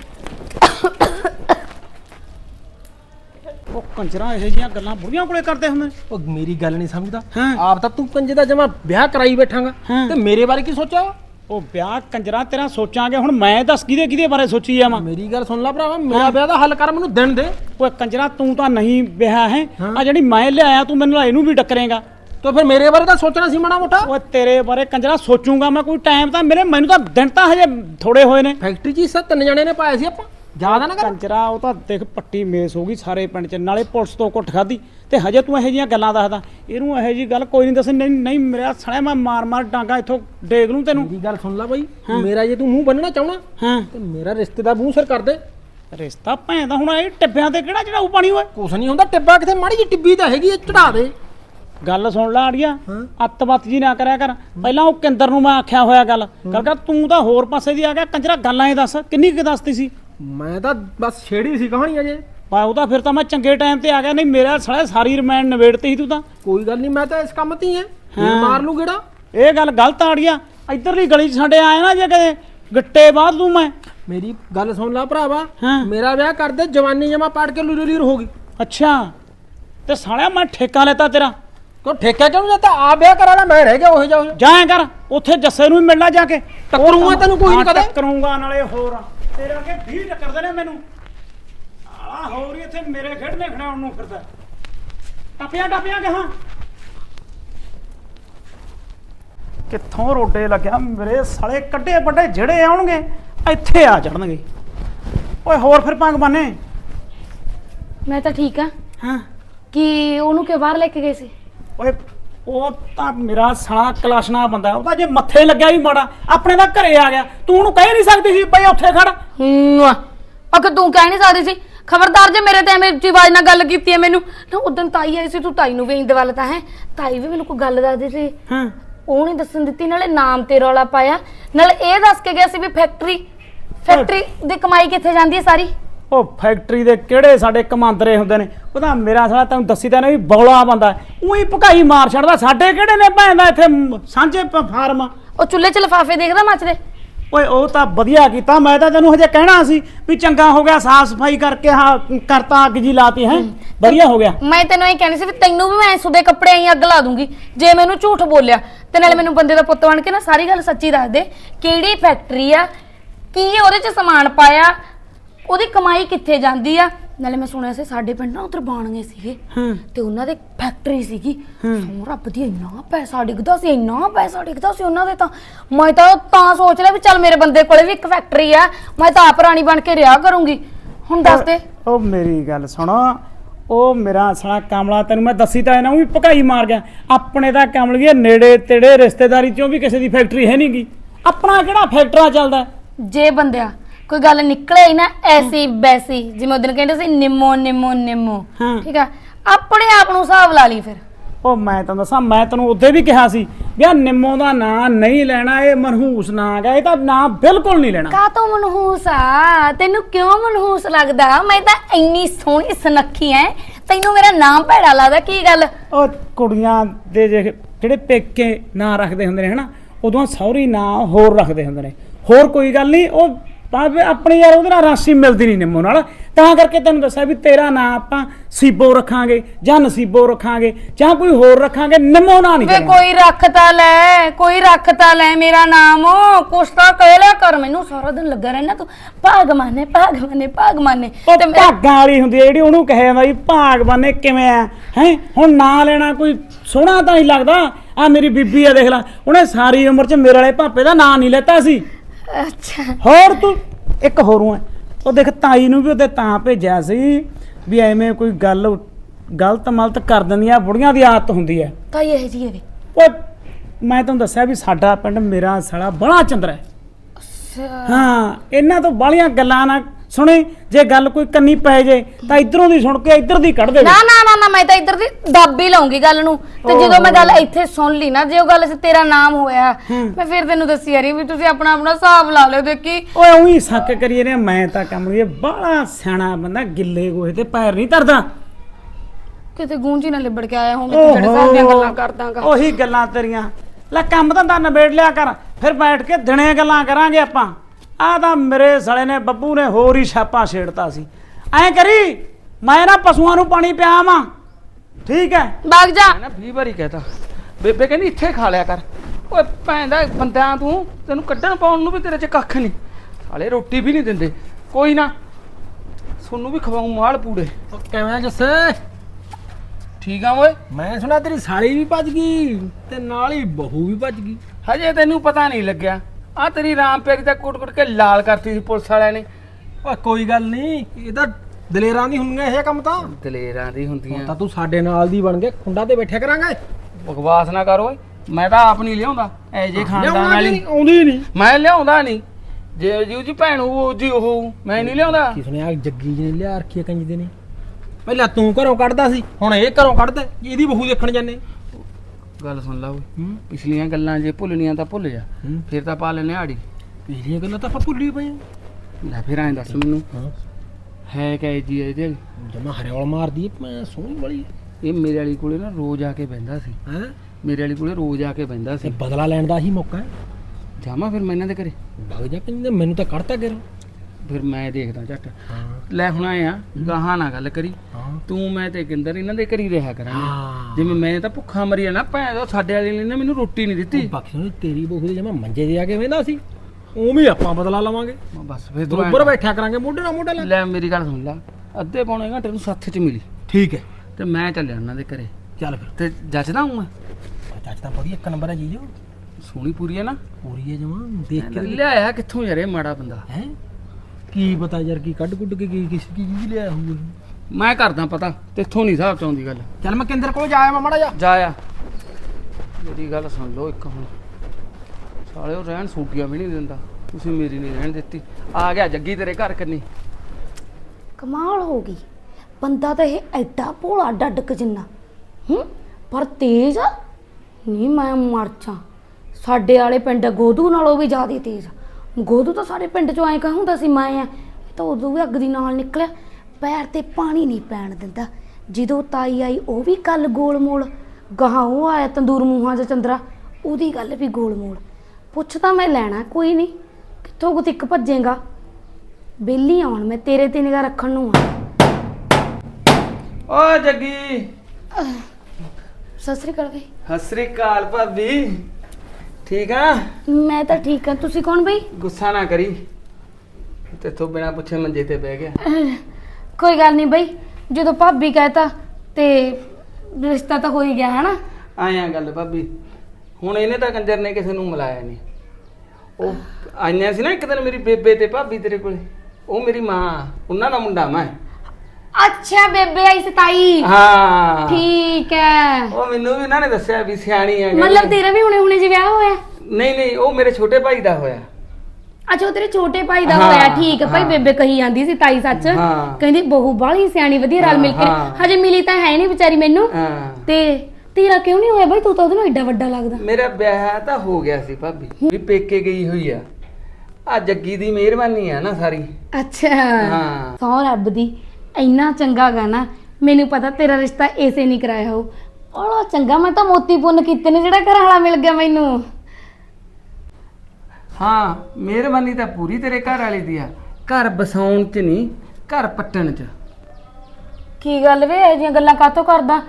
ਉਹ ਕੰਜਰਾ ਇਹੋ ਜੀਆਂ ਗੱਲਾਂ ਬੁੜੀਆਂ ਕੋਲੇ ਕਰਦੇ ਹੁੰਦੇ। ਉਹ ਮੇਰੀ ਗੱਲ ਨਹੀਂ ਸਮਝਦਾ। ਹਾਂ। ਆਪ ਤਾਂ ਤੂੰ ਕੰਜੇ ਦਾ ਜਮਾ ਵਿਆਹ ਕਰਾਈ ਬੈਠਾਂਗਾ। ਹਾਂ। ਤੇ ਮੇਰੇ ਬਾਰੇ ਕੀ ਸੋਚਿਆ? ਉਹ ਵਿਆਹ ਕੰਜਰਾ ਤੇਰਾ ਸੋਚਾਂਗੇ ਹੁਣ ਮੈਂ ਦੱਸ ਕਿਹਦੇ ਕਿਹਦੇ ਬਾਰੇ ਸੋਚੀ ਜਾਵਾਂ? ਮੇਰੀ ਗੱਲ ਸੁਣ ਲੈ ਭਰਾਵਾ ਮੇਰਾ ਵਿਆਹ ਦਾ ਹੱਲ ਕਰ ਮੈਨੂੰ ਦਿਨ ਦੇ। ਓਏ ਕੰਜਰਾ ਤੂੰ ਤਾਂ ਨਹੀਂ ਵਿਆਹ ਹੈ? ਆ ਜਿਹੜੀ ਮੈਂ ਲਿਆਇਆ ਤੂੰ ਮੈਨੂੰ ਇਹਨੂੰ ਵੀ ਟੱਕਰੇਗਾ ਤੇ ਫਿਰ ਮੇਰੇ ਬਾਰੇ ਤਾਂ ਸੋਚਣਾ ਸੀ ਮਾੜਾ ਮੋਟਾ। ਓਏ ਤੇਰੇ ਬਾਰੇ ਕੰਜਰਾ ਸੋਚੂਗਾ ਮੈਂ ਕੋਈ ਟਾਈਮ ਤਾਂ ਮੇਰੇ ਮੈਨੂੰ ਤਾਂ ਦਿਨ ਤਾਂ ਹਜੇ ਥੋੜੇ ਹੋਏ ਨੇ। ਫੈਕਟਰੀ 'ਚ ਹਿੱਸਾ ਤਿੰਨ ਜਣੇ ਨੇ ਪਾਇਆ ਸੀ ਆਪਾਂ। ਆ ਨਾ ਕਰ। ਕੰਜਰਾ ਉਹ ਤਾਂ ਦੇਖ ਪੱਟੀ ਮੇਸ ਹੋ ਗਈ ਸਾਰੇ ਪਿੰਡ 'ਚ ਨਾਲੇ ਪੁਲਿਸ ਤੋਂ ਕੁੱਟ ਖਾਦੀ ਤੇ ਹਜੇ ਤੂੰ ਇਹੋ ਜੀਆਂ ਗੱਲਾਂ ਦੱਸਦਾ। ਇਹਨੂੰ ਇਹੋ ਜੀ ਗੱਲ ਕੋਈ ਨਹੀਂ ਦੱਸਣੀ ਨਹੀਂ ਨਹੀਂ ਮੇਰਾ ਸੜਿਆ ਮੈਂ ਮਾਰ ਮਾਰ ਡਾਂਗਾ ਇੱਥੋਂ ਡੇਗ ਲੂੰ ਤੈਨੂੰ। ਮੇਰੀ ਗੱਲ ਸੁਣ ਲੈ ਬਾਈ ਮੇਰਾ ਜੇ ਤੂੰ ਮੂੰਹ ਬੰਨਣਾ ਚਾਹਣਾ ਹਾਂ। ਤੇ ਮੇਰਾ ਰਿਸ਼ਤੇ ਦਾ ਮੂੰਹ ਸਿਰ ਕਰ ਦੇ। ਰਿਸ਼ਤਾ ਭੈਣ ਦਾ ਹੁਣ ਇਹ ਟਿੱਬਿਆਂ ਤੇ ਕਿਹੜਾ ਚੜਾਊ ਪਾਣੀ ਓਏ? ਕੁਛ ਨਹੀਂ ਹੁੰਦਾ ਟਿੱਬਾ ਕਿਤੇ ਮਾੜੀ ਜਿਹੀ ਟਿੱਬੀ ਤਾਂ ਹੈਗੀ ਐ ਚੜਾ ਦੇ। ਗੱਲ ਸੁਣ ਲੈ ਆੜੀਆ ਅੱਤ-ਬੱਤ ਜੀ ਨਾ ਕਰਿਆ ਕਰ। ਪਹਿਲਾਂ ਉਹ ਕਿੰਦਰ ਨੂੰ ਮੈਂ ਆਖਿਆ ਹੋਇਆ ਗੱਲ। ਗੱਲ ਕਰ ਤੂੰ ਤਾਂ ਹੋਰ ਪਾਸੇ ਦੀ ਆ ਗਿਆ ਕੰਜਰਾ ਗੱਲਾਂ ਇਹ ਦੱਸ ਕਿੰਨੀ ਕੁ ਦੱਸਤੀ ਸੀ? ਮੈਂ ਤਾਂ ਬਸ ਛੇੜੀ ਸੀ ਕਹਾਣੀ ਅਜੇ। ਬਾ ਉਹ ਤਾਂ ਫਿਰ ਤਾਂ ਮੈਂ ਚੰਗੇ ਟਾਈਮ ਤੇ ਆ ਗਿਆ। ਨਹੀਂ ਮੇਰਾ ਸਾਲਾ ਸਾਰੀ ਰਮਾਇਣ ਨਵੇੜਤੀ ਸੀ ਤੂੰ ਤਾਂ। ਕੋਈ ਗੱਲ ਨਹੀਂ ਮੈਂ ਤਾਂ ਇਸ ਕੰਮ ਤੇ ਹੀ ਐ ਫੇਰ ਮਾਰ ਲੂ ਗੇੜਾ। ਇਹ ਗੱਲ ਗਲਤ ਆੜੀਆ ਇਧਰਲੀ ਗਲੀ 'ਚ ਸਾਡੇ ਆਏ ਨਾ ਜੇ ਕਦੇ ਗੱਟੇ ਬਾਅਦ ਤੂੰ ਮੈਂ। ਮੇਰੀ ਗੱਲ ਸੁਣ ਲੈ ਭਰਾਵਾ। ਹਾਂ। ਮੇਰਾ ਵਿਆਹ ਕਰ ਦੇ ਜਵਾਨੀ ਜਮਾ ਪਾੜ ਕੇ ਲੂਰੀ ਲੂਰ ਹੋ ਗਈ। ਅੱਛਾ। ਤੇ ਸਾਲਿਆ ਮੈਂ ਠੇਕਾ ਲੈਤਾ ਤੇਰਾ। ਕਿਉਂ ਠੇਕਾ ਕਿਉਂ ਦਿੱਤਾ ਆ ਵਿਆਹ ਕਰਾਣਾ ਮੈਂ ਰਹਿ ਗਿਆ ਉਹ ਜਾ ਜਾਇਆ ਕਰ ਉੱਥੇ ਜੱਸੇ ਨੂੰ ਮਿਲਣਾ ਜਾ ਕੇ। ਟੱਕਰੂੰਗਾ ਤੈਨੂੰ ਕੋਈ ਨੀ ਹਾਂ, ਕਦੇ। ਟੱਕਰੂੰਗਾ ਨਾਲੇ ਹੋਰ। ਤੇਰੇ ਅੱਗੇ 20 ਟੱਕਰਦੇ ਨੇ ਮੈਨੂੰ। ਆਲਾ ਹੋਰ ਹੀ ਇੱਥੇ ਮੇਰੇ ਖੇਡਨੇ ਖੜਾਉਣ ਨੂੰ ਫਿਰਦਾ। ਟੱਪਿਆ ਟੱਪਿਆ ਕਹਾਂ? ਕਿੱਥੋਂ ਰੋਡੇ ਲੱਗਿਆ? ਮੇਰੇ ਸਾਲੇ ਕੱਡੇ ਵੱਡੇ ਜਿਹੜੇ ਆਉਣਗੇ ਇੱਥੇ ਆ ਚੜਨਗੇ ਓਏ ਹੋਰ ਫਿਰ ਪੰਗ ਬੰਨੇ। ਮੈਂ ਤਾਂ ਠੀਕ ਆ। ਹਾਂ। ਕਿ ਉਹਨੂੰ ਕਿਉਂ ਬਾਹਰ ਲੈ ਕੇ ਗਏ ਸੀ? ਓਏ ਉਹ ਤਾਂ ਮੇਰਾ ਸਾਲਾ ਕਲਾਸ਼ਨਾ ਬੰਦਾ ਉਹ ਤਾਂ ਜੇ ਮੱਥੇ ਲੱਗਿਆ ਵੀ ਮਾੜਾ ਆਪਣੇ ਦਾ ਘਰੇ ਆ ਗਿਆ। ਤੂੰ ਉਹਨੂੰ ਕਹਿ ਨਹੀਂ ਸਕਦੀ ਸੀ ਬਈ ਉੱਥੇ ਖੜ। ਹੂੰ ਅਕ ਤੂੰ ਕਹਿ ਨਹੀਂ ਸਕਦੀ ਸੀ? ਖਬਰਦਾਰ ਜੇ ਮੇਰੇ ਤੇ ਐਵੇਂ ਆਵਾਜ਼ ਨਾਲ ਗੱਲ ਕੀਤੀ ਹੈ ਮੈਨੂੰ ਨਾ ਉਦੋਂ ਤਾਈ ਆਈ ਸੀ ਤੂੰ ਤਾਈ ਨੂੰ ਵੇਂਦ ਵੱਲ ਤਾਂ ਹੈ। ਤਾਈ ਵੀ ਮੈਨੂੰ ਕੋਈ ਗੱਲ ਦੱਸਦੀ ਸੀ। ਹਾਂ। ਉਹ ਨਹੀਂ ਦੱਸਣ ਦਿੱਤੀ ਨਾਲੇ ਨਾਮ ਤੇ ਰੌਲਾ ਪਾਇਆ। ਨਾਲੇ ਇਹ ਦੱਸ ਕੇ ਗਿਆ ਸੀ ਵੀ ਫੈਕਟਰੀ ਫੈਕਟਰੀ ਦੀ ਕਮਾਈ ਕਿੱਥੇ ਜਾਂਦੀ ਹੈ ਸਾਰੀ? ਉਹ ਫੈਕਟਰੀ ਦੇ ਕਿਹੜੇ ਸਾਡੇ ਕਮਾਂਦਰੇ ਹੁੰਦੇ ਨੇ? ਉਹਦਾ ਮੇਰਾ ਸਾਲਾ ਤੈਨੂੰ ਦੱਸੀ ਤਾਂ ਨੇ ਵੀ ਬੌਲਾ ਬੰਦਾ। ਉਹੀ ਭਕਾਈ ਮਾਰ ਛੱਡਦਾ। ਸਾਡੇ ਕਿਹੜੇ ਨੇ ਭੈਣ ਦਾ ਇੱਥੇ ਮ- ਸਾਂਝੇ ਪ- ਫਾਰਮ? ਉਹ ਚੁੱਲ੍ਹੇ 'ਚ ਲਿਫਾਫੇ ਦੇਖਦਾ ਮੱਚਦੇ ਓਏ ਉਹ ਤਾਂ ਵਧੀਆ ਕੀਤਾ। ਮੈਂ ਤਾਂ ਤੈਨੂੰ ਹਜੇ ਕਹਿਣਾ ਸੀ ਵੀ ਚੰਗਾ ਹੋ ਗਿਆ ਸਾਫ਼ ਸਫ਼ਾਈ ਕਰਕੇ ਹਾਂ ਕਰਤਾ ਅੱਗ ਜੀ ਲਾਤੀ ਹੈ? ਵਧੀਆ ਹੋ ਗਿਆ। ਮੈਂ ਤੈਨੂੰ ਇਹ ਕਹਿਣੀ ਸੀ ਵੀ ਤੈਨੂੰ ਵੀ ਮੈਂ ਸੁਦੇ ਕੱਪੜੇ ਆਈ ਅੱਗ ਲਾ ਦੂੰਗੀ। ਜੇ ਮੈਨੂੰ ਝੂਠ ਬੋਲਿਆ ਤੇ ਨਾਲੇ ਮੈਨੂੰ ਬੰਦੇ ਦਾ ਪੁੱਤ ਬਣ ਕੇ ਨਾ ਸਾਰੀ ਗੱਲ ਸੱਚੀ ਦੱਸ ਦੇ। ਕਿਹੜੀ ਫੈਕਟਰੀ ਆ? ਕੀ ਉਹਦੇ 'ਚ ਸਮਾਨ ਪਾਇਆ? ਉਹਦੀ ਕਮਾਈ ਕਿੱਥੇ ਜਾਂਦੀ ਆ? ਨਾਲੇ ਮੈਂ ਸੁਣਿਆ ਸੀ ਸਾਡੇ ਪਿੰਡ ਨਾ ਉਧਰ ਬਾਣਗੇ ਸੀਗੇ। ਤੇ ਉਹਨਾਂ ਦੇ ਫੈਕਟਰੀ ਸੀਗੀ। ਸੋ ਰੱਬ ਦੀ ਇੰਨਾ ਪੈਸਾ ਡਿੱਗਦਾ ਸੀ ਇੰਨਾ ਪੈਸਾ ਡਿੱਗਦਾ ਸੀ ਉਹਨਾਂ ਦੇ ਤਾਂ। ਮੈਂ ਤਾਂ ਤਾਂ ਸੋਚ ਲਿਆ ਵੀ ਚੱਲ ਮੇਰੇ ਬੰਦੇ ਕੋਲੇ ਵੀ ਇੱਕ ਫੈਕਟਰੀ ਆ ਮੈਂ ਤਾਂ ਆਪ ਰਾਣੀ ਬਣ ਕੇ ਰਿਹਾ ਕਰੂੰਗੀ। ਹੁਣ ਦੱਸ ਦੇ। ਉਹ ਮੇਰੀ ਗੱਲ ਸੁਣ ਉਹ ਮੇਰਾ ਸਾਲਾ ਕਮਲਾ ਤੈਨੂੰ ਮੈਂ ਦੱਸੀ ਤਾਂ ਇਹਨਾਂ ਵੀ ਭਕਾਈ ਮਾਰ ਗਿਆ। ਆਪਣੇ ਤਾਂ ਕਮਲੀਏ ਨੇੜੇ ਤੇੜੇ ਰਿਸ਼ਤੇਦਾਰੀ ਚੋਂ ਵੀ ਕਿਸੇ ਦੀ ਫੈਕਟਰੀ ਹੈ ਨਹੀਂਗੀ ਆਪਣਾ ਕਿਹੜਾ ਫੈਕਟਰਾ ਚੱਲਦਾ? ਜੇ ਬੰਦਿਆ ਕੋਈ ਗੱਲ ਨਿਕਲੇ ਹੀ ਨਾ ਐਸੀ ਵੈਸੀ ਜਿਵੇਂ ਉਹਦਨ ਕਹਿੰਦੇ ਸੀ ਨਿੰਮੋ ਨਿੰਮੋ ਨਿੰਮੋ। ਹਾਂ। ਠੀਕ ਆ? ਆਪਣੇ ਆਪ ਨੂੰ ਹਿਸਾਬ ਲਾ ਲਈ ਫਿਰ। ਉਹ ਮੈਂ ਤੈਨੂੰ ਦੱਸਾਂ ਮੈਂ ਤੈਨੂੰ ਉਦੋਂ ਵੀ ਕਿਹਾ ਸੀ ਵੀ ਆ ਨਿੰਮੋ ਦਾ ਨਾਂ ਨਹੀਂ ਲੈਣਾ ਇਹ ਮਨਹੂਸ ਨਾਂ ਗਾ ਇਹ ਤਾਂ ਨਾਂ ਬਿਲਕੁਲ ਨਹੀਂ ਲੈਣਾ। ਕਾ ਤੂੰ ਮਨਹੂਸ ਆ? ਤੈਨੂੰ ਕਿਉਂ ਮਨਹੂਸ ਲੱਗਦਾ? ਮੈਂ ਤਾਂ ਇੰਨੀ ਸੋਹਣੀ ਸੁਨੱਖੀ ਐ ਤੈਨੂੰ ਮੇਰਾ ਨਾਮ ਭੈੜਾ ਲੱਗਦਾ ਕੀ ਗੱਲ? ਉਹ ਕੁੜੀਆਂ ਦੇ ਜੇ- ਜਿਹੜੇ ਪੇਕੇ ਨਾਂ ਰੱਖਦੇ ਹੁੰਦੇ ਨੇ ਹਨਾ ਉਦੋਂ ਸੌਰੀ ਨਾਂ ਹੋਰ ਰੱਖਦੇ ਹੁੰਦੇ ਨੇ। ਹੋਰ ਕੋਈ ਗੱਲ ਨਹੀਂ ਉਹ ਭਾਵੇਂ ਆਪਣੀ ਯਾਰ ਉਹਦੇ ਨਾਲ ਰਾਸ਼ੀ ਮਿਲਦੀ ਨਹੀਂ ਨਿੰਮੋ ਨਾਲ। ਤਾਂ ਕਰਕੇ ਤੈਨੂੰ ਦੱਸਿਆ ਵੀ ਤੇਰਾ ਨਾਂ ਆਪਾਂ ਸੀਬੋ ਰੱਖਾਂਗੇ ਜਾਂ ਨਸੀਬੋ ਰੱਖਾਂਗੇ ਜਾਂ ਕੋਈ ਹੋਰ ਰੱਖਾਂਗੇ ਨਿੰਮੋ ਨਾਂ ਨਹੀਂ ਵੇ। ਕੋਈ ਰੱਖਤਾ ਲੈ ਕੋਈ ਰੱਖਤਾ ਲੈ ਮੇਰਾ ਨਾਮ। ਕੁਛ ਤਾਂ ਕਹਿ ਲਿਆ ਕਰ ਮੈਨੂੰ ਸਾਰਾ ਦਿਨ ਲੱਗਾ ਰਹਿਣਾ ਤੂੰ। ਭਾਗਮਾਨੇ ਭਾਗਮਾਨੇ ਭਾਗਮਾਨੇ ਉਹ ਤੇ ਭਾਗਾਂ ਵਾਲੀ ਹੁੰਦੀ ਹੈ ਜਿਹੜੀ ਉਹਨੂੰ ਕਹੇ ਜਾਂਦਾ ਵੀ ਭਾਗਵਾਨੇ ਕਿਵੇਂ ਆ? ਹੈ? ਹੁਣ ਨਾਂ ਲੈਣਾ ਕੋਈ ਸੋਹਣਾ ਤਾਂ ਨਹੀਂ ਲੱਗਦਾ। ਆ ਮੇਰੀ ਬੀਬੀ ਆ ਦੇਖ ਲੈ ਉਹਨੇ ਸਾਰੀ ਉਮਰ ਚ ਮੇਰੇ ਵਾਲੇ ਭਾਪੇ ਦਾ ਨਾਂ ਨਹੀਂ ਲੈਤਾ ਸੀ। ਅੱਛਾ। ਹੋਰ ਤੂੰ ਇੱਕ ਹੋਰੋਂ ਹੈ। ਉਹ ਦੇਖ ਤਾਈ ਨੂੰ ਵੀ ਉਹਦੇ ਤਾਂ ਭੇਜਿਆ ਸੀ ਵੀ ਐਵੇਂ ਕੋਈ ਗੱਲ ਗਲਤ ਮਲਤ ਕਰ ਦਿੰਦੀਆਂ ਬੁੜੀਆਂ ਦੀ ਆਦਤ ਹੁੰਦੀ ਹੈ। ਤਾਂ ਇਹ ਜੀ ਹੈ ਓਏ ਮੈਂ ਤੁਹਾਨੂੰ ਦੱਸਿਆ ਵੀ ਸਾਡਾ ਪਿੰਡ ਮੇਰਾ ਸਾਲਾ ਬੜਾ ਚੰਦਰਾ ਹੈ। ਹਾਂ ਇਹਨਾਂ ਤੋਂ ਬਾਲੀਆਂ ਗੱਲਾਂ ਨਾ ਸੁਣੇ ਜੇ ਗੱਲ ਕੋਈ ਕੰਨੀ ਪੈ ਜੇ ਤਾਂ ਇਧਰੋਂ ਦੀ ਸੁਣ ਕੇ ਇਧਰ ਦੀ ਕੱਢ ਦੇ ਨਾ ਨਾ ਨਾ ਨਾ ਮੈਂ ਤਾਂ ਇੱਧਰ ਦੀ ਦੱਬ ਹੀ ਲਾਉਂਗੀ ਗੱਲ ਨੂੰ। ਤੇ ਜਦੋਂ ਮੈਂ ਗੱਲ ਇੱਥੇ ਸੁਣ ਲਈ ਨਾ ਜੇ ਉਹ ਗੱਲ 'ਚ ਤੇਰਾ ਨਾਮ ਹੋਇਆ ਮੈਂ ਫਿਰ ਤੈਨੂੰ ਦੱਸੀ ਯਾਰੀ ਵੀ ਤੁਸੀਂ ਆਪਣਾ ਆਪਣਾ ਹਿਸਾਬ ਲਾ ਲਿਓ ਦੇਖੀ। ਓਏ ਉਹੀ ਸੱਕ ਕਰੀਏ ਨੇ ਮੈਂ ਤਾਂ ਕੰਮ ਲਈ ਬਾਲਾ ਸਿਆਣਾ ਬੰਦਾ ਗਿੱਲੇ ਗੋਹੇ ਤੇ ਪੈਰ ਨਹੀਂ ਧਰਦਾ। ਕਿਤੇ ਗੂੰਜੀ ਨਾ ਲਿਬੜ ਕੇ ਆਇਆ ਹੋਵੇ ਤੂੰ ਜਿਹੜੇ ਹਿਸਾਬ ਦੀਆਂ ਗੱਲਾਂ ਕਰਦਾਗਾ। ਉਹੀ ਗੱਲਾਂ ਤੇਰੀਆਂ। ਲੈ ਕੰਮ ਧੰਦਾ ਨਿਬੇੜ ਲਿਆ ਕਰ ਫਿਰ ਬੈਠ ਕੇ ਦਿਨੇ ਗੱਲਾਂ ਕਰਾਂਗੇ ਆਪਾਂ। ਆਹ ਤਾਂ ਮੇਰੇ ਸਾਲੇ ਨੇ ਬੱਬੂ ਨੇ ਹੋਰ ਹੀ ਛਾਪਾ ਛੇੜਤਾ ਸੀ। ਐਂ ਕਰੀ ਮੈਂ ਨਾ ਪਸ਼ੂਆਂ ਨੂੰ ਪਾਣੀ ਪਿਆਵਾਂ ਠੀਕ ਹੈ? ਬਾਗ ਜਾ। ਮੈਂ ਨਾ 20 ਵਾਰੀ ਕਹਤਾ ਬੇਬੇ ਕਹਿੰਦੀ ਇੱਥੇ ਖਾ ਲਿਆ ਕਰ। ਓਏ ਭੈਣ ਦਾ ਬੰਦਾ ਤੂੰ ਤੈਨੂੰ ਕੱਢਣ ਪਾਉਣ ਨੂੰ ਵੀ ਤੇਰੇ 'ਚ ਕੱਖ ਨਹੀਂ। ਸਾਲੇ ਰੋਟੀ ਵੀ ਨਹੀਂ ਦਿੰਦੇ। ਕੋਈ ਨਾ ਸੋਨੂੰ ਵੀ ਖਵਾਉਂ ਮਾਲ ਪੂੜੇ। ਉਹ ਕਿਵੇਂ ਆ ਜੱਸੇ? ਠੀਕ ਆ ਓਏ? ਮੈਂ ਸੁਣਿਆ ਤੇਰੀ ਸਾਲੀ ਵੀ ਭੱਜ ਗਈ ਤੇ ਨਾਲ ਹੀ ਬਹੂ ਵੀ ਭੱਜ ਗਈ। ਹਜੇ ਤੈਨੂੰ ਪਤਾ ਨਹੀਂ ਲੱਗਿਆ। ਆ ਤੇਰੀ ਰਾਮ ਪੇਰੀ ਤਾਂ ਕੁੱਟ-ਕੁੱਟ ਕੇ ਲਾਲ ਕਰਤੀ ਸੀ ਪੁਲਿਸ ਵਾਲਿਆਂ ਨੇ। ਓਏ ਕੋਈ ਗੱਲ ਨਹੀਂ ਇਹ ਤਾਂ ਦਲੇਰਾਂ ਦੀ ਹੁੰਦੀਆਂ ਇਹ ਕੰਮ ਤਾਂ। ਦਲੇਰਾਂ ਦੀ ਹੁੰਦੀਆਂ। ਤਾਂ ਤੂੰ ਸਾਡੇ ਨਾਲ ਦੀ ਬਣ ਕੇ ਖੁੰਡਾ ਤੇ ਬੈਠਿਆ ਕਰਾਂਗੇ। ਬਕਵਾਸ ਨਾ ਕਰ ਓਏ ਮੈਂ ਤਾਂ ਆਪ ਨਹੀਂ ਲਿਆਉਂਦਾ ਐ ਜੇ ਖਾਨਦਾਨ ਲਿਆਉਣਾ ਵਾਲੀ। ਨਹੀਂ, ਆਉਂਦੀ ਨਹੀਂ। ਮੈਂ ਲਿਆਉਂਦਾ ਨਹੀਂ। ਜੇ ਜੀ ਜੀ ਭੈਣ ਉਹ ਜੀ ਉਹ ਮੈਂ ਨਹੀਂ ਲਿਆਉਂਦਾ। ਕੀ ਸੁਣਿਆ ਜੱਗੀ ਜੀ ਨੇ ਲਿਆ ਰੱਖੀ ਆ ਕੰਜ ਦੇ ਨੇ। ਪਹਿਲਾਂ ਤੂੰ ਘਰੋਂ ਕੱਢਦਾ ਸੀ ਹੁਣ ਇਹ ਘਰੋਂ ਕੱਢਦਾ ਇਹਦੀ ਬਹੂ ਦੇਖਣ ਜਾਂਦੇ। ਗੱਲ ਸੁਣ ਲਾ ਓਏ। ਹੂੰ। ਪਿਛਲੀਆਂ ਗੱਲਾਂ ਜੇ ਭੁੱਲਣੀਆਂ ਤਾਂ ਭੁੱਲ ਜਾ। ਹੂੰ। ਫਿਰ ਤਾਂ ਪਾ ਲੈਨੇ ਆੜੀ। ਪਿਛਲੀਆਂ ਗੱਲਾਂ ਤਾਂ ਆਪਾਂ ਭੁੱਲੀ ਪਏ ਲੈ ਫਿਰ ਐਂ ਦੱਸ ਮੈਨੂੰ। ਹਾਂ। ਹੈ ਕਿ ਜੀ ਇਹਦੇ ਜਮਾ ਹਰਿਆਲ ਮਾਰਦੀ ਮੈਂ ਸੋਹਣੀ ਬੜੀ ਇਹ ਮੇਰੇ ਵਾਲੀ ਕੋਲੇ ਨਾ ਰੋਜ਼ ਆ ਕੇ ਬਹਿੰਦਾ ਸੀ। ਹੈ? ਮੇਰੇ ਵਾਲੀ ਕੋਲੇ ਰੋਜ਼ ਆ ਕੇ ਬਹਿੰਦਾ ਤੇ ਸੀ ਬਦਲਾ ਲੈਣ ਦਾ ਹੀ ਮੌਕਾ ਹੈ। ਜਾਵਾਂ ਫਿਰ ਮੈਂ ਇਹਨਾਂ ਦੇ ਘਰੇ। ਵਗ ਜਾ ਕਹਿੰਦੇ ਮੈਨੂੰ ਤਾਂ ਕੱਢਤਾ ਗਿਰ ਫਿਰ ਮੈਂ ਦੇਖਦਾ ਝੱਟ। ਲੈ ਹੁਣ ਆਏ ਆ ਗਾਹਾਂ ਨਾ ਗੱਲ ਕਰੀ। ਤੂੰ ਮੈਂ ਤੇ ਕਿੰਦਰ ਇਹਨਾਂ ਦੇ ਘਰੀ ਰਿਹਾ ਕਰਾਂਗੇ। ਜਿਵੇਂ ਮੈਂ ਤਾਂ ਭੁੱਖਾ ਮਰੀ ਜਾਣਾ ਭੈਣ ਦਾ ਸਾਡੇ ਵਾਲੇ ਨੇ ਮੈਨੂੰ ਰੋਟੀ ਨਹੀਂ ਦਿੱਤੀ। ਬਾਕੀ ਨੂੰ ਤੇਰੀ ਬਹੂ ਦੇ ਜਮਾ ਮੰਜੇ ਦੇ ਆ ਕੇ ਵੇਂਦਾ ਸੀ। ਉਵੇਂ ਆਪਾਂ ਬਦਲਾ ਲਵਾਂਗੇ। ਬਸ ਫਿਰ ਤੂੰ ਬਰੋਬਰ ਬੈਠਿਆ ਕਰਾਂਗੇ ਮੋਢੇ ਨਾਲ ਮੋਢਾ ਲਾ। ਮੇਰੀ ਗੱਲ ਸੁਣ ਲੈ ਅੱਧੇ ਪੌਣੇ ਘੰਟੇ ਨੂੰ ਸੱਥ ਚ ਮਿਲੀ। ਠੀਕ ਹੈ। ਤੇ ਮੈਂ ਚੱਲਿਆ ਉਹਨਾਂ ਦੇ ਘਰੇ। ਚੱਲ ਫਿਰ। ਤੇ ਜੱਜਦਾ ਹੂੰ ਮੈਂ। ਤਾਂ ਵਧੀਆ ਇੱਕ ਨੰਬਰ ਹੈ ਜੀਜੋ। ਸੋਹਣੀ ਪੂਰੀ ਹੈ ਨਾ। ਪੂਰੀ ਹੈ ਜਮਾ ਦੇਖ ਕੇ ਲਿਆਇਆ ਕਿੱਥੋਂ ਯਾਰ ਇਹ ਮਾੜਾ ਬੰਦਾ। ਹੈ? ਕੀ ਪਤਾ ਯਾਰ ਕੀ ਕੱਢ ਕੁੱਟ ਕੇ ਕੀ ਕਿਸ ਕੀ ਕੀ ਲਿਆ ਹੋਊਗਾ ਮੈਂ ਕਰਦਾ ਪਤਾ ਤੇਥੋਂ ਨਹੀਂ ਹਿਸਾਬ ਚ ਆਉਂਦੀ ਗੱਲ। ਚੱਲ ਮੈਂ ਕੇਂਦਰ ਕੋਲ ਜਾ ਆਇਆ ਮਾੜਾ ਜਾ ਜਾ ਆ। ਮੇਰੀ ਗੱਲ ਸੁਣ ਲਓ ਇੱਕ ਹੁਣ। ਸਾਲੇ ਉਹ ਰਹਿਣ ਸੂਟੀਆਂ ਵੀ ਨਹੀਂ ਦਿੰਦਾ। ਤੁਸੀਂ ਮੇਰੀ ਨਹੀਂ ਰਹਿਣ ਦਿੱਤੀ। ਆ ਗਿਆ ਜੱਗੀ ਤੇਰੇ ਘਰ ਕੰਨੀ? ਕਮਾਲ ਹੋ ਗਈ। ਬੰਦਾ ਤਾਂ ਇਹ ਐਡਾ ਭੋਲਾ ਡੱਡਕ ਜਿੰਨਾ। ਹੂੰ? ਪਰ ਤੇਜ਼ ਆ। ਨਹੀਂ ਮੈਂ ਮਰ ਜਾ। ਸਾਡੇ ਵਾਲੇ ਪਿੰਡ ਗੋਦੂ ਨਾਲੋਂ ਵੀ ਜ਼ਿਆਦਾ ਤੇਜ਼ ਆ। ਗੋਦੂ ਤਾਂ ਸਾਡੇ ਪਿੰਡ ਚੋਂ ਐਂ ਹੁੰਦਾ ਸੀ ਮੈਂ ਆ? ਤਾਂ ਉਦੋਂ ਵੀ ਅੱਗ ਦੀ ਨਾਲ ਨਿਕਲਿਆ। ਪੈਰ ਤੇ ਪਾਣੀ ਨਹੀਂ ਪੈਣ ਦਿੰਦਾ। ਜਦੋਂ ਤਾਈ ਆਈ ਉਹ ਵੀ ਕੱਲ ਗੋਲ ਮੋਲ ਗਾਹਾਂ ਉਹ ਆਇਆ ਤੰਦੂਰ ਮੂੰਹਾਂ 'ਚ ਚੰਦਰਾ ਉਹਦੀ ਗੱਲ ਵੀ ਗੋਲ ਮੋਲ ਪੁੱਛ ਤਾਂ ਮੈਂ ਲੈਣਾ ਕੋਈ ਨਹੀਂ। ਕਿੱਥੋਂ ਕੁ ਤਿੱਕ ਭੱਜੇਗਾ? ਬੇਲੀ ਆਉਣ ਮੈਂ ਤੇਰੇ ਤੇ ਨਿਗਾਹ ਰੱਖਣ ਨੂੰ ਆ। ਓ ਜੱਗੀ। ਸਤਿ ਸ੍ਰੀ ਅਕਾਲ ਬਈ। ਹਸਰੀ ਕਾਲ ਭਾਬੀ। ਠੀਕ ਆ? ਮੈਂ ਤਾਂ ਠੀਕ ਹਾਂ ਤੁਸੀਂ ਕੌਣ ਬਈ? ਗੁੱਸਾ ਨਾ ਕਰੀ। ਤੇਥੋਂ ਬਿਨਾ ਪੁੱਛੇ ਮੰਜੇ ਤੇ ਬਹਿ ਗਿਆ। ਕੋਈ ਗੱਲ ਨਹੀਂ ਬਈ। ਜਦੋਂ ਭਾਬੀ ਕਹਤਾ ਤੇ ਰਿਸ਼ਤਾ ਤਾਂ ਹੋ ਹੀ ਗਿਆ ਹੈ ਨਾ ਆਇਆ ਗੱਲ ਭਾਬੀ। ਹੁਣ ਇਹਨੇ ਤਾਂ ਕੰਜਰ ਨੇ ਕਿਸੇ ਨੂੰ ਮਿਲਾਇਆ ਨਹੀਂ। ਉਹ ਆਈਆਂ ਸੀ ਨਾ ਇੱਕ ਦਿਨ ਮੇਰੀ ਬੇਬੇ ਤੇ ਭਾਬੀ ਤੇਰੇ ਕੋਲੇ। ਉਹ ਮੇਰੀ ਮਾਂ ਉਹਨਾਂ ਦਾ ਮੁੰਡਾ ਮੈਂ। ਅੱਛਾ ਬੇਬੇ ਆਈ ਸਤਾਈ। ਹਾਂ। ਠੀਕ ਹੈ। ਉਹ ਮੈਨੂੰ ਵੀ ਇਹਨਾਂ ਨੇ ਦੱਸਿਆ ਵੀ ਸਿਆਣੀ ਆ ਮਤਲਬ ਤੇਰਾ ਵੀ ਹੁਣੇ ਹੁਣੇ ਜਿ ਵਿਆਹ ਹੋਇਆ? ਨਹੀਂ ਨਹੀਂ ਉਹ ਮੇਰੇ ਛੋਟੇ ਭਾਈ ਦਾ ਹੋਇਆ। ਅੱਛਾ ਉਹ ਤੇਰੇ ਛੋਟੇ ਭਾਈ ਦਾ ਹਾਂ, ਹੋਇਆ ਠੀਕ ਹੈ। ਭਾਈ ਹਾਂ। ਬੇਬੇ ਕਹੀ ਜਾਂਦੀ ਸੀ ਤਾਈ ਸੱਚ। ਹਾਂ। ਕਹਿੰਦੀ ਬਹੂ ਬਾਹਲੀ ਸਿਆਣੀ ਵਧੀਆ ਰਲ ਮਿਲ ਕੇ। ਹਾਂ। ਹਜੇ ਮਿਲੀ ਤਾਂ ਹੈ ਨਹੀਂ ਵਿਚਾਰੀ ਮੈਨੂੰ। ਹਾਂ। ਤੇ ਤੇਰਾ ਕਿਉਂ ਨਹੀਂ ਹੋਇਆ ਬਈ? ਤੂੰ ਤਾਂ ਉਹਦੇ ਨਾਲ ਐਡਾ ਵੱਡਾ ਲੱਗਦਾ। ਮੇਰਾ ਵਿਆਹ ਤਾਂ ਹੋ ਗਿਆ ਸੀ ਭਾਬੀ। ਵੀ ਪੇਕੇ ਗਈ ਹੋਈ ਆ। ਆ ਜੱਗੀ ਦੀ ਮਿਹਰਬਾਨੀ ਆ ਨਾ ਸਾਰੀ। ਅੱਛਾ। ਹਾਂ। ਸੌ ਰੱਬ ਦੀ। ਇੰਨਾ ਚੰਗਾ ਗਾ ਨਾ ਮੈਨੂੰ ਪਤਾ ਤੇਰਾ ਰਿਸ਼ਤਾ ਏਸੇ ਨਹੀਂ ਕਰਾਇਆ ਹੋ ਬੜਾ ਚੰਗਾ ਮੈਂ ਤਾਂ ਮੋਤੀ ਪੁੰਨ ਕੀਤੇ ਨੇ ਜਿਹੜਾ ਘਰ ਵਾਲਾ ਮਿਲ ਗਿਆ ਮੈਨੂੰ। ਹਾਂ ਮਿਹਰਬਾਨੀ ਤਾਂ ਪੂਰੀ ਤੇਰੇ ਘਰ ਵਾਲੀ ਦੀ ਆ। ਘਰ ਬਸਾਉਣ ਚ ਨਹੀਂ ਘਰ ਪੱਟਣ ਚ। ਕੀ ਗੱਲ ਵੇ ਇਹ ਜੀਆਂ ਗੱਲਾਂ ਕਾਤੋਂ ਕਰਦਾ?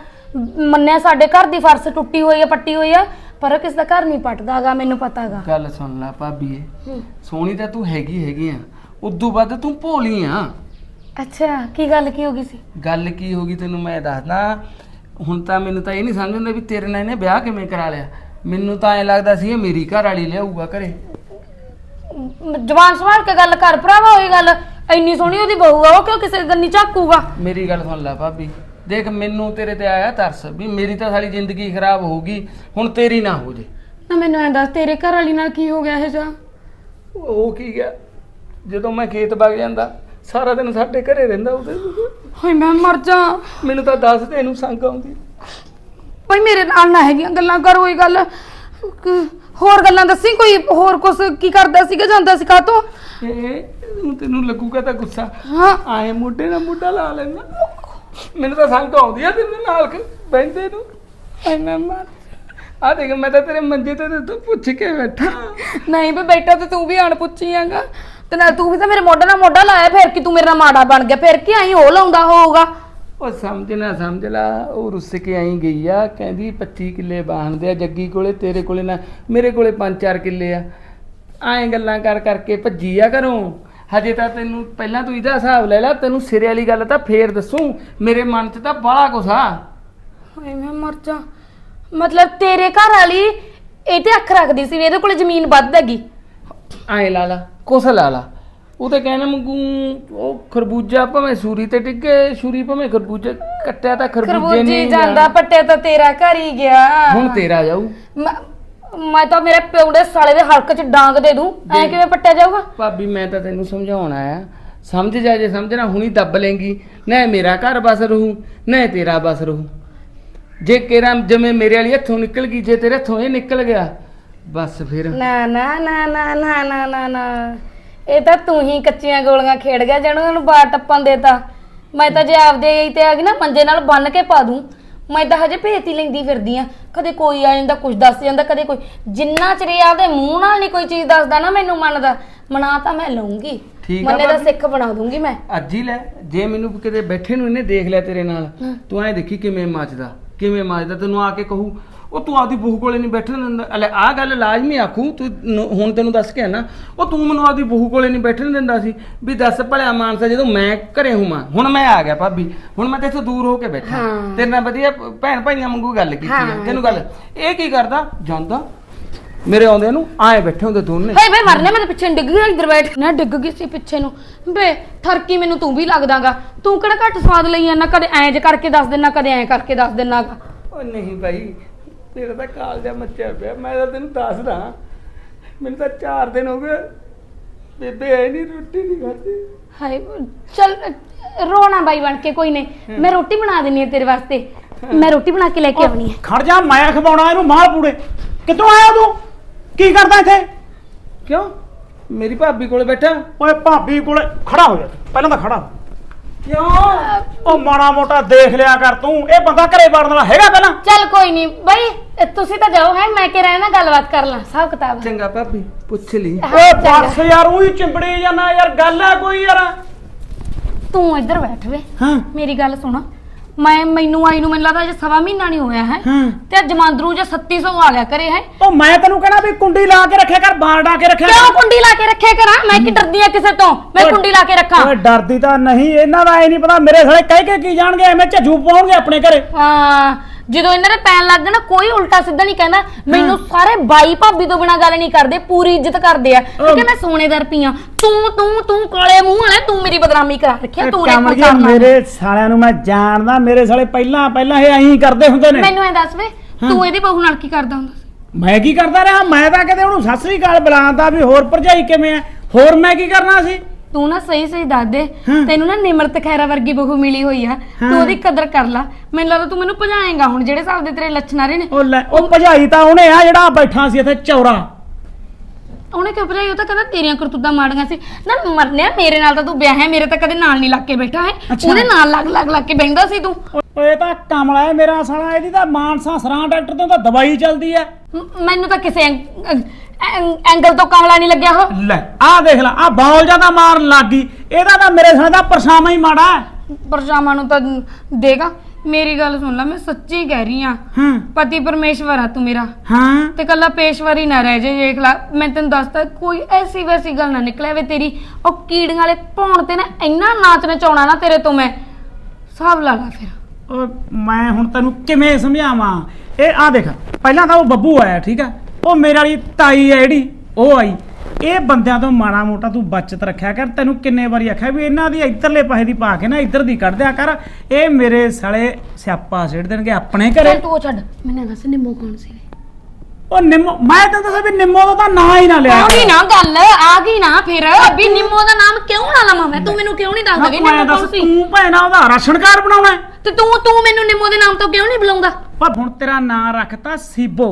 ਮੰਨਿਆ ਸਾਡੇ ਘਰ ਦੀ ਫਰਸ਼ ਟੁੱਟੀ ਹੋਈ ਆ ਪੱਟੀ ਹੋਈ ਆ ਪਰ ਕਿਸ ਦਾ ਘਰ ਨਹੀਂ ਪੱਟਦਾਗਾ ਮੈਨੂੰ ਪਤਾਗਾ ਗੱਲ ਸੁਣ ਲੈ ਭਾਬੀ ਏ ਸੋਹਣੀ ਤਾਂ ਤੂੰ ਹੈਗੀ ਹੈਗੀ ਆ। ਉਦੋਂ ਵੱਧ ਤੂੰ ਭੋਲੀ ਆ। ਅੱਛਾ ਕੀ ਗੱਲ ਕੀ ਹੋ ਗਈ ਸੀ? ਗੱਲ ਕੀ ਹੋ ਗਈ ਤੈਨੂੰ ਮੈਂ ਦੱਸਦਾ। ਹੁਣ ਤਾਂ ਮੈਨੂੰ ਤਾਂ ਇਹ ਨਹੀਂ ਸਮਝ ਆਉਂਦਾ ਵੀ ਤੇਰੇ ਨਾਲ ਇਹਨੇ ਵਿਆਹ ਕਿਵੇਂ ਕਰਾ ਲਿਆ। ਮੈਨੂੰ ਤਾਂ ਐ ਲੱਗਦਾ ਸੀ ਇਹ ਮੇਰੀ ਘਰ ਵਾਲੀ ਲਿਆਊਗਾ ਘਰੇ। ਜ਼ੁਬਾਨ ਸੰਭਾਲ ਕੇ ਗੱਲ ਕਰ ਭਰਾਵਾ ਹੋਈ ਗੱਲ। ਇੰਨੀ ਸੋਹਣੀ ਉਹਦੀ ਬਹੂ ਆ ਉਹ ਕਿਉਂ ਕਿਸੇ ਗੱਲ ਨਹੀਂ ਝਾਕੂਗਾ? ਮੇਰੀ ਗੱਲ ਸੁਣ ਲੈ ਭਾਬੀ। ਦੇਖ ਮੈਨੂੰ ਤੇਰੇ ਤੇ ਆਇਆ ਤਰਸ ਵੀ ਮੇਰੀ ਤਾਂ ਸਾਰੀ ਜ਼ਿੰਦਗੀ ਖਰਾਬ ਹੋਊਗੀ ਹੁਣ ਤੇਰੀ ਨਾ ਹੋ ਜੇ। ਨਾ ਮੈਨੂੰ ਐਂ ਦੱਸ ਤੇਰੇ ਘਰ ਵਾਲੀ ਨਾਲ ਕੀ ਹੋ ਗਿਆ ਇਹ ਜਾ ਉਹ ਕੀ ਗਿਆ? ਜਦੋਂ ਮੈਂ ਖੇਤ ਵਗ ਜਾਂਦਾ ਸਾਰਾ ਦਿਨ ਸਾਡੇ ਘਰੇ ਰਹਿੰਦਾ ਉਹਦੇ ਹੋਏ ਮੈਂ ਮਰ ਜਾ। ਮੈਨੂੰ ਤਾਂ ਦੱਸ ਇਹਨੂੰ ਸੰਗ ਆਉਂਦੀ। ਭਾਈ ਮੇਰੇ ਨਾਲ ਨਾ ਹੈਗੀਆਂ ਗੱਲਾਂ ਕਰ ਹੋਈ ਗੱਲ। ਕ- ਹੋਰ ਗੱਲਾਂ ਦੱਸੀ ਕੋਈ? ਹੋਰ ਕੁਛ ਕੀ ਕਰਦਾ ਸੀਗਾ ਜਾਂਦਾ ਸੀ ਕਾਤੋਂ ਇਹ ਹੁਣ ਤੈਨੂੰ ਲੱਗੂਗਾ ਤਾਂ ਗੁੱਸਾ। ਹਾਂ। ਆਏ ਮੋਢੇ ਨਾਲ ਮੋਢਾ ਲਾ ਲੈਣਾ ਮੈਨੂੰ ਤਾਂ ਸੰਗ ਆਉਂਦੀ ਆ ਤੇਰੇ ਨਾਲ ਕ- ਬਹਿੰਦੇ ਨੂੰ। ਐਨਾ ਮਾਰ ਆ ਦੇਖ ਮੈਂ ਤਾਂ ਤੇਰੇ ਮੰਜੇ ਤੇ ਤੂੰ ਪੁੱਛ ਕੇ ਬੈਠਾ। ਨਹੀਂ ਬੇ ਬੈਠਾ ਤੇ ਤੂੰ ਵੀ ਅਣ ਪੁੱਛੀਆਂਗਾ ਤੇ ਨਾਲ ਤੂੰ ਵੀ ਤਾਂ ਮੇਰੇ ਮੋਢੇ ਨਾਲ ਮੋਢਾ ਲਾਇਆ ਫਿਰ ਕਿ ਤੂੰ ਮੇਰੇ ਨਾਲ ਮਾੜਾ ਬਣ ਗਿਆ? ਫਿਰ ਕੀ ਆਈ ਉਹ ਲਾਉਂਦਾ ਹੋਊਗਾ? ਉਹ ਸਮਝ ਨਾ ਸਮਝ ਲਾ ਉਹ ਰੁੱਸ ਕੇ ਆਈ ਗਈ ਆ ਕਹਿੰਦੀ 25 ਕਿੱਲੇ ਬਾਣਦੇ ਆ ਜੱਗੀ ਕੋਲੇ ਤੇਰੇ ਕੋਲੇ ਨਾ ਮੇਰੇ ਕੋਲੇ 5-4 ਕਿੱਲੇ ਆ। ਐਂ ਗੱਲਾਂ ਕਰ ਕਰਕੇ ਭੱਜੀ ਆ ਘਰੋਂ। ਹਜੇ ਤਾਂ ਤੈਨੂੰ ਪਹਿਲਾਂ ਤੂੰ ਇਹਦਾ ਹਿਸਾਬ ਲੈ ਲੈ ਤੈਨੂੰ ਸਿਰੇ ਵਾਲੀ ਗੱਲ ਤਾਂ ਫੇਰ ਦੱਸੂ। ਮੇਰੇ ਮਨ 'ਚ ਤਾਂ ਬੜਾ ਕੁਛ ਆ। ਹਾਏ ਮੈਂ ਮਰ ਜਾ। ਮਤਲਬ ਤੇਰੇ ਘਰ ਵਾਲੀ ਇਹ ਤੇ ਅੱਖ ਰੱਖਦੀ ਸੀ ਵੀ ਇਹਦੇ ਕੋਲ ਜ਼ਮੀਨ ਵੱਧ ਹੈਗੀ। ਐਂ ਲਾ ਲਾ ਕੁਛ ਲਾ ਲਾ। ਉਹ ਤੇ ਕਹਿਣਾ ਮੰਗੂ ਉਹ ਖਰਬੂਜਾ ਭਾਵੇਂ ਸੂਰੀ ਤੇ ਡਿੱਗੇ ਸੂਰੀ ਭਾਵੇਂ ਖਰਬੂਜਾ ਕੱਟਿਆ ਤਾਂ ਖਰਬੂਜੇ ਖਰਬੂਜੀ ਨਹੀਂ ਜਾਂਦਾ ਪੱਟਿਆ ਤਾਂ ਤੇਰਾ ਘਰ ਹੀ ਗਿਆ। ਹੁਣ ਤੇਰਾ ਜਾਊ। ਮੈਂ ਮੈਂ ਤਾਂ ਮੇਰੇ ਪਿਓ ਦੇ ਸਾਲੇ ਦੇ ਹਲਕ 'ਚ ਡਾਂਗ ਦੇ ਦੂੰ। ਐ ਕਿਵੇਂ ਪੱਟਿਆ ਜਾਊਗਾ? ਭਾਬੀ ਮੈਂ ਤਾਂ ਤੈਨੂੰ ਸਮਝਾਉਣ ਆਇਆ ਸਮਝ ਜਾ ਜੇ ਸਮਝਣਾ ਹੁਣੀ ਦੱਬ ਲੇਂਗੀ। ਨਾ ਮੇਰਾ ਘਰ ਬਸ ਰਹੂ ਨਾ ਤੇਰਾ ਬਸ ਰਹੂ। ਜੇ ਕੇਰਾ ਜਿਵੇਂ ਮੇਰੇ ਵਾਲੀ ਹੱਥੋਂ ਨਿਕਲ ਗਈ ਜੇ ਤੇਰੇ ਹੱਥੋਂ ਇਹ ਨਿਕਲ ਗਿਆ ਬਸ ਫਿਰ। ਨਾ ਨਾ ਨਾ ਨਾ ਨਾ ਨਾ ਨਾ ਨਾ। ਇਹ ਤਾਂ ਤੂੰ ਹੀ ਕੱਚੀਆਂ ਗੋਲੀਆਂ ਖੇਡ ਗਿਆ ਜਿਹਨੂੰ ਉਹਨੂੰ ਬਾਹਰ ਟੱਪਣ ਦੇਤਾ। ਮੈਂ ਤਾਂ ਜੇ ਆਪਦੇ ਹੀ ਤੇ ਆ ਗਈ ਨਾ ਮੰਜੇ ਨਾਲ ਬੰਨ ਕੇ ਪਾ ਦੂੰ। ਮੈਂ ਤਾਂ ਹਜੇ ਭੇਤ ਲੈਂਦੀ ਫਿਰਦੀ ਆ। ਕਦੇ ਕੋਈ ਆ ਜਾਂਦਾ ਕੁਝ ਦੱਸ ਜਾਂਦਾ ਕਦੇ ਕੋਈ। ਜਿੰਨਾ ਚਿਰ ਇਹ ਆਪਦੇ ਮੂੰਹ ਨਾਲ ਨਹੀਂ ਕੋਈ ਚੀਜ਼ ਦੱਸਦਾ ਨਾ ਮੈਨੂੰ ਮੰਨਦਾ ਮਨਾ ਤਾਂ ਮੈਂ ਲਊਂਗੀ। ਠੀਕ ਆ ਮੰਨੇ ਦਾ ਭਾਬੀ। ਸਿੱਖ ਬਣਾ ਦੂੰਗੀ ਮੈਂ। ਅੱਜ ਹੀ ਲੈ। ਜੇ ਮੈਨੂੰ ਕਿਤੇ ਬੈਠੇ ਨੂੰ ਇਹਨੇ ਦੇਖ ਲਿਆ ਤੇਰੇ ਨਾਲ ਤੂੰ ਐਂ ਦੇਖੀ ਕਿਵੇਂ ਮੱਚਦਾ ਕਿਵੇਂ ਮੱਚਦਾ ਤੈਨੂੰ ਆ ਕੇ ਕਹੂ ਉਹ ਤੂੰ ਆਪਦੀ ਬਹੂ ਕੋਲੇ ਨਹੀਂ ਬੈਠਣ ਦਿੰਦਾ। ਅਲੇ ਆ ਗੱਲ ਲਾਜ਼ਮੀ ਆਖੂ ਤੂੰ ਨ- ਹੁਣ ਤੈਨੂੰ ਦੱਸ ਕੇ ਨਾ ਉਹ ਤੂੰ ਮੈਨੂੰ ਆਪਦੀ ਬਹੂ ਕੋਲੇ ਨਹੀਂ ਬੈਠਣ ਦਿੰਦਾ ਸੀ ਵੀ ਦੱਸ ਭਲਿਆ ਮਾਨਸਾ ਜਦੋਂ ਮੈਂ ਘਰੇ ਹੁਮਾ ਹੁਣ ਮੈਂ ਆ ਗਿਆ ਭਾਬੀ ਹੁਣ ਮੈਂ ਤੇਥੋਂ ਦੂਰ ਹੋ ਕੇ ਬੈਠਾ। ਹਾਂ। ਤੇਰੇ ਨਾਲ ਵਧੀਆ ਭੈਣ ਭਾਈਆਂ ਵਾਂਗੂ ਗੱਲ ਕੀਤੀ। ਹਾਂ। ਤੈਨੂੰ ਗੱਲ ਇਹ ਕੀ ਕਰਦਾ? ਜਾਂਦਾ। ਮੇਰੇ ਆਉਂਦੇ ਨੂੰ ਆਏ ਬੈਠੇ ਹੁੰਦੇ ਦੋਨੇ। ਹੇ ਬੇ ਮਰਨੇ ਮੇਰੇ ਪਿੱਛੇ ਡਿੱਗ ਗਿਆ ਇੱਧਰ ਬੈਠ। ਨਾ ਡਿੱਗ ਗਈ ਸੀ ਪਿੱਛੇ ਨੂੰ। ਬੇ ਠਰਕੀ ਮੈਨੂੰ ਤੂੰ ਵੀ ਲੱਗਦਾਗਾ। ਤੂੰ ਕਿਹੜਾ ਘੱਟ ਸਵਾਦ ਲਈ ਜਾਂਦਾ ਕਦੇ ਐਂ ਜੇ ਕਰਕੇ ਦੱਸ ਦਿੰਨਾ ਕਦੇ ਐਂ ਕਰਕੇ ਦੱਸ ਦਿੰਨਾਗਾ। ਓ ਨਹੀਂ ਭਾਈ ਤੇਰਾ ਤਾਂ ਕਾਲ ਜਿਹਾ ਮੱਚਿਆ ਪਿਆ। ਮੈਂ ਤਾਂ ਤੈਨੂੰ ਦੱਸਦਾ ਮੈਨੂੰ ਤਾਂ 4 ਦਿਨ ਹੋ ਗਏ ਬੇਬੇ ਐ ਨਹੀਂ ਰੋਟੀ ਨਹੀਂ ਖਾਦੀ ਹਾਏ ਚਲ ਰੋਣਾ ਬਾਈ ਬਣ ਕੇ ਕੋਈ ਨਹੀਂ। ਮੈਂ ਰੋਟੀ ਬਣਾ ਦਿੰਨੀ ਆ ਤੇਰੇ ਵਾਸਤੇ। ਮੈਂ ਰੋਟੀ ਬਣਾ ਕੇ ਲੈ ਕੇ ਆਉਣੀ ਹੈ ਖੜ ਜਾ ਮੈਂ ਖਵਾਉਣਾ ਇਹਨੂੰ ਮਾਲ ਪੂੜੇ। ਕਿੱਥੋਂ ਆਇਆ ਤੂੰ? ਕੀ ਕਰਦਾ ਇੱਥੇ? ਕਿਉਂ? ਮੇਰੀ ਭਾਬੀ ਕੋਲੇ ਬੈਠਾ। ਓਏ ਭਾਬੀ ਕੋਲੇ ਖੜਾ ਹੋ ਜਾ ਪਹਿਲਾਂ ਤਾਂ ਖੜਾ ਹੋ। ਕਿਉਂ? ਉਹ ਮਾੜਾ ਮੋਟਾ ਦੇਖ ਲਿਆ ਕਰ ਤੂੰ। ਇਹ ਬੰਦਾ ਘਰੇ ਵੜਨ ਵਾਲਾ ਹੈਗਾ ਪਹਿਲਾਂ? ਚੱਲ ਕੋਈ ਨਹੀਂ। ਬਾਈ ਇਹ ਤੁਸੀਂ ਤਾਂ ਜਾਓ ਹੈ ਮੈਂ ਕਿ ਰਹਿਣਾ ਗੱਲਬਾਤ ਕਰ ਲਾਂ ਹਿਸਾਬ ਕਿਤਾਬ। ਚੰਗਾ ਭਾਬੀ ਪੁੱਛ ਲਈ। ਹਾਂ, ਓਏ ਚੰਗਾ। ਬਸ ਯਾਰ ਉਹੀ ਚਿੰਬੜੀ ਜਾਣਾ ਯਾਰ ਗੱਲ ਹੈ ਕੋਈ ਯਾਰ। ਤੂੰ ਇੱਧਰ ਬੈਠ ਵੇ। ਹਾਂ। ਮੇਰੀ ਗੱਲ ਸੁਣ। ਮੈਂ ਮੈਨੂੰ ਆਈ ਨੂੰ ਮੈਨੂੰ ਲੱਗਦਾ ਅਜੇ ਸਵਾ ਮਹੀਨਾ ਨਹੀਂ ਹੋਇਆ ਹੈ। ਹਾਂ। ਤੇ ਜਮਾਂਦਰੂ ਜੇ 3700 ਆ ਗਿਆ ਕਰੇ ਹੈ। ਉਹ ਮੈਂ ਤੈਨੂੰ ਕਹਿਣਾ ਵੀ ਕੁੰਡੀ ਲਾ ਕੇ ਰੱਖਿਆ ਕਰ ਬਾੜ ਡਾ ਕੇ ਰੱਖਿਆ ਕਿਉਂ ਕੁੰਡੀ ਲਾ ਕੇ ਰੱਖਿਆ ਕਰਾਂ? ਮੈਂ ਕੀ ਡਰਦੀ ਆ ਕਿਸੇ ਤੋਂ? ਮੈਂ ਕੁੰਡੀ ਲਾ ਕੇ ਰੱਖਾਂ। ਓਏ ਡਰਦੀ ਤਾਂ ਨਹੀਂ ਇਹਨਾਂ ਦਾ ਐ ਨਹੀਂ ਪਤਾ ਮੇਰੇ ਸਾਲੇ ਕਹਿ ਕੇ ਕੀ ਜਾਣਗੇ ਐਵੇਂ ਝੱਜੂ ਪਾਉਣਗੇ ਆਪਣੇ ਘਰੇ। ਹਾਂ। ਜਦੋਂ ਇਹਨਾਂ ਦੇ ਪੈਣ ਲੱਗ ਗਏ ਨਾ ਕੋਈ ਉਲਟਾ ਸਿੱਧਾ ਨਹੀਂ ਕਹਿੰਦਾ। ਮੈਨੂੰ ਸਾਰੇ ਬਾਈ ਭਾਬੀ ਤੋਂ ਬਿਨਾ ਗੱਲ ਨਹੀਂ ਕਰਦੇ ਪੂਰੀ ਇੱਜ਼ਤ ਕਰਦੇ ਆ। ਕਿਉਂਕਿ ਮੈਂ ਸੋਨੇਦਾਰ ਪੀਆਂ ਤੂੰ ਤੂੰ ਤੂੰ ਕਾਲੇ ਮੂੰਹ ਵਾਲੇ ਤੂੰ ਮੇਰੀ ਬਦਨਾਮੀ ਕਰਾ ਰੱਖਿਆ ਤੂੰ ਕੰਮ ਨੇ ਕੀ ਮੇਰੇ। ਸਾਲਿਆਂ ਨੂੰ ਮੈਂ ਜਾਣਦਾ ਮੇਰੇ ਸਾਲੇ ਪਹਿਲਾਂ ਪਹਿਲਾਂ ਇਹ ਐਂ ਕਰਦੇ ਹੁੰਦੇ ਨੇ। ਮੈਨੂੰ ਇਹ ਦੱਸ ਵੇ ਤੂੰ ਇਹਦੀ ਬਹੂ ਨਾਲ ਕੀ ਕਰਦਾ ਹੁੰਦਾ ਸੀ? ਮੈਂ ਕੀ ਕਰਦਾ ਰਿਹਾ? ਮੈਂ ਤਾਂ ਕਦੇ ਉਹਨੂੰ ਸਤਿ ਸ੍ਰੀ ਅਕਾਲ ਬੁਲਾਉਂਦਾ ਵੀ ਹੋਰ ਭਰਜਾਈ ਕਿਵੇਂ ਆ ਹੋਰ ਮੈਂ ਕੀ ਕਰਨਾ ਸੀ? ਤੂੰ ਨਾ ਸਹੀ ਸਹੀ ਦੱਸ ਦੇ। ਹਾਂ। ਤੈਨੂੰ ਨਾ ਨਿਮਰਤ ਖੈਰਾ ਵਰਗੀ ਬਹੂ ਮਿਲੀ ਹੋਈ ਆ। ਹਾਂ। ਤੂੰ ਉਹਦੀ ਕਦਰ ਕਰ ਲੈ। ਮੈਨੂੰ ਲੱਗਦਾ ਤੂੰ ਮੈਨੂੰ ਭਜਾਏਗਾ ਹੁਣ ਜਿਹੜੇ ਹਿਸਾਬ ਦੇ ਤੇਰੇ ਲੱਛਣ ਆ ਰਹੇ ਨੇ। ਉਹ ਲੈ ਉਹ ਭਜਾਈ ਤਾਂ ਉਹਨੇ ਆ ਜਿਹੜਾ ਬੈਠਾ ਸੀ ਇੱਥੇ ਚੌਰਾ। ਉਹਨੇ ਕਿਉਂ ਭਜਾਈ? ਉਹ ਤਾਂ ਕਹਿੰਦਾ ਤੇਰੀਆਂ ਕਰਤੂਤਾਂ ਮਾੜੀਆਂ ਸੀ। ਨਾ ਮਰਨਿਆ ਮੇਰੇ ਨਾਲ ਤਾਂ ਤੂੰ ਵਿਆਹ ਹੈ ਮੇਰੇ ਤਾਂ ਕਦੇ ਨਾਲ ਨਹੀਂ ਲੱਗ ਕੇ ਬੈਠਾ ਹੈ। ਅੱਛਾ। ਉਹਦੇ ਨਾਲ ਲੱਗ ਲੱਗ ਲੱਗ ਕੇ ਬੈਠਦਾ ਸੀ ਤੂੰ। ਓਏ ਇਹ ਤਾਂ ਕਮਲਾ ਹੈ ਮੇਰਾ ਸਾਲਾ ਇਹਦੀ ਤਾਂ ਮਾਨਸਾ ਸਰਾਂ ਡਾਕਟਰ ਤੋਂ ਤਾਂ ਦਵਾਈ ਚੱਲਦੀ ਮ- ਮੈਨੂੰ ਤਾਂ ਕਿਸੇ ਐਂ- ਐਂਗਲ ਤੋਂ ਕਮਲਾ ਨਹੀਂ ਲੱਗਿਆ ਉਹ। ਲੈ ਆਹ ਦੇਖ ਲੈ ਆ ਬੌਲ ਜ਼ਿਆਦਾ ਮਾਰਨ ਲੱਗ ਇਹਦਾ ਤਾਂ ਮੇਰੇ ਸਾਲੇ ਦਾ ਪਰਛਾਵਾਂ ਹੀ ਮਾੜਾ ਹੈ। ਪਰਜਾਮਾ ਨੂੰ ਤਾਂ ਦੇਗਾ ਮੇਰੀ ਗੱਲ ਸੁਣ ਲੈ ਮੈਂ ਸੱਚੀ ਕਹਿ ਰਹੀ ਆ ਹਾਂ। ਪਤੀ ਪਰਮੇਸ਼ਵਰ ਆ ਤੂੰ ਮੇਰਾ। ਹਾਂ। ਤੇ ਕੱਲਾ ਪੇਸ਼ਵਰੀ ਨਾ ਰਹਿ ਜੇ ਦੇਖ ਲੈ ਮੈਂ ਤੈਨੂੰ ਦੱਸਦਾ ਕੋਈ ਐਸੀ ਵੈਸੀ ਗੱਲ ਨਾ ਨਿਕਲੇ ਵੇ ਤੇਰੀ। ਉਹ ਕੀੜੀਆਂ ਵਾਲੇ ਭੌਣ ਤੇ ਨਾ ਇੰਨਾ ਨਾਚ ਨਚਾਉਣਾ ਨਾ ਤੇਰੇ ਤੋਂ ਮੈਂ। ਹਿਸਾਬ ਲਾ ਲਾ ਫਿਰ। ਉਹ ਮੈਂ ਹੁਣ ਤੈਨੂੰ ਕਿਵੇਂ ਸਮਝਾਵਾਂ? ਇਹ ਆ ਦੇਖ ਪਹਿਲਾਂ ਤਾਂ ਉਹ ਬੱਬੂ ਆਇਆ ਠੀਕ ਆ ਉਹ ਮੇਰੇ ਵਾਲੀ ਤਾਈ ਹੈ ਜਿਹੜੀ ਉਹ ਆਈ। ਇਹ ਬੰਦਿਆਂ ਤੋਂ ਮਾੜਾ ਮੋਟਾ ਤੂੰ ਬਚਤ ਰੱਖਿਆ ਕਰ ਤੈਨੂੰ ਕਿੰਨੇ ਵਾਰੀ ਆਖਿਆ ਵੀ ਇਹਨਾਂ ਦੀ ਇੱਧਰਲੇ ਪਾਸੇ ਦੀ ਪਾ ਕੇ ਨਾ ਇੱਧਰ ਦੀ ਕੱਢ ਦਿਆ ਕਰ। ਇਹ ਮੇਰੇ ਸਾਲੇ ਸਿਆਪਾ ਸਿੱਟ ਦੇਣਗੇ ਆਪਣੇ ਘਰੇ। ਚੱਲ ਤੂੰ ਉਹ ਛੱਡ ਮੈਨੂੰ ਦੱਸ ਨਿੰਮੋ ਕੌਣ ਸੀ? ਉਹ ਨਿੰਮੋ ਮੈਂ ਤੈਨੂੰ ਦੱਸਿਆ ਵੀ ਨਿੰਮੋ ਦਾ ਤਾਂ ਨਾਂ ਹੀ ਨਾ ਲਿਆ ਆ ਗਈ ਨਾ ਗੱਲ ਆ ਗਈ ਨਾ ਫਿਰ। ਵੀ ਨਿੰਮੋ ਦਾ ਨਾਮ ਕਿਉਂ ਨਾ ਲਵਾਂ ਮੈਂ? ਤੂੰ ਮੈਨੂੰ ਕਿਉਂ ਨਹੀਂ ਦੱਸਦਾ ਮੈਂ ਨਿੰਮੋ ਦੱਸ ਕੌਣ ਸੀ? ਤੂੰ ਭੈਣਾ ਉਹਦਾ ਰਾਸ਼ਨ ਕਾਰਡ ਬਣਾਉਣਾ? ਤੇ ਤੂੰ ਤੂੰ ਮੈਨੂੰ ਨਿੰਮੋ ਦੇ ਨਾਮ ਤੋਂ ਕਿਉਂ ਨਹੀਂ ਬੁਲਾਉਂਦਾ? ਪਰ ਹੁਣ ਤੇਰਾ ਨਾਂ ਰੱਖਤਾ ਸੀਬੋ।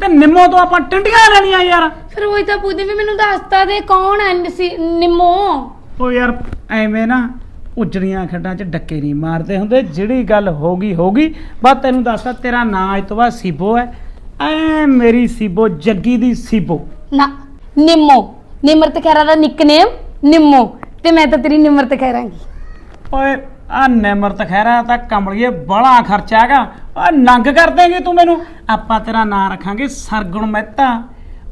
ਤੇ ਨਿੰਮੋ ਤੋਂ ਆਪਾਂ ਟਿੰਡੀਆਂ ਲੈਣੀਆਂ ਯਾਰ। ਫਿਰ ਉਹੀ ਤਾਂ ਪੁੱਛਦੇ ਵੀ ਮੈਨੂੰ ਦੱਸਤਾ ਦੇ ਕੌਣ ਹੈ ਨਿਸੀ- ਨਿੰਮੋ? ਉਹ ਯਾਰ ਐਵੇਂ ਨਾ ਉਜੜੀਆਂ ਖੱਡਾਂ 'ਚ ਡੱਕੇ ਨਹੀਂ ਮਾਰਦੇ ਹੁੰਦੇ ਜਿਹੜੀ ਗੱਲ ਹੋ ਗਈ ਹੋ ਗਈ ਬਸ ਤੈਨੂੰ ਦੱਸਦਾ ਤੇਰਾ ਨਾਂ ਅੱਜ ਤੋਂ ਬਾਅਦ ਸੀਬੋ ਹੈ ਐ ਮੇਰੀ ਸੀਬੋ ਜੱਗੀ ਦੀ ਸੀਬੋ। ਨਾ ਨਿੰਮੋ। ਨਿਮਰਤ ਖੈਰਾ ਦਾ ਨਿਕਨੇਮ ਨਿੰਮੋ। ਤੇ ਮੈਂ ਤਾਂ ਤੇਰੀ ਨਿਮਰਤ ਖੈਰਾਂਗੀ ਓਏ ਆ ਨਿਮਰਤ ਖਹਿਰਾ ਤਾਂ ਕਮਲੀਏ ਬੜਾ ਖਰਚਾ ਹੈਗਾ। ਆ ਨੰਗ ਕਰ ਦੇਂਗੀ ਤੂੰ ਮੈਨੂੰ। ਆਪਾਂ ਤੇਰਾ ਨਾਂ ਰੱਖਾਂਗੇ ਸਰਗੁਣ ਮਹਿਤਾ।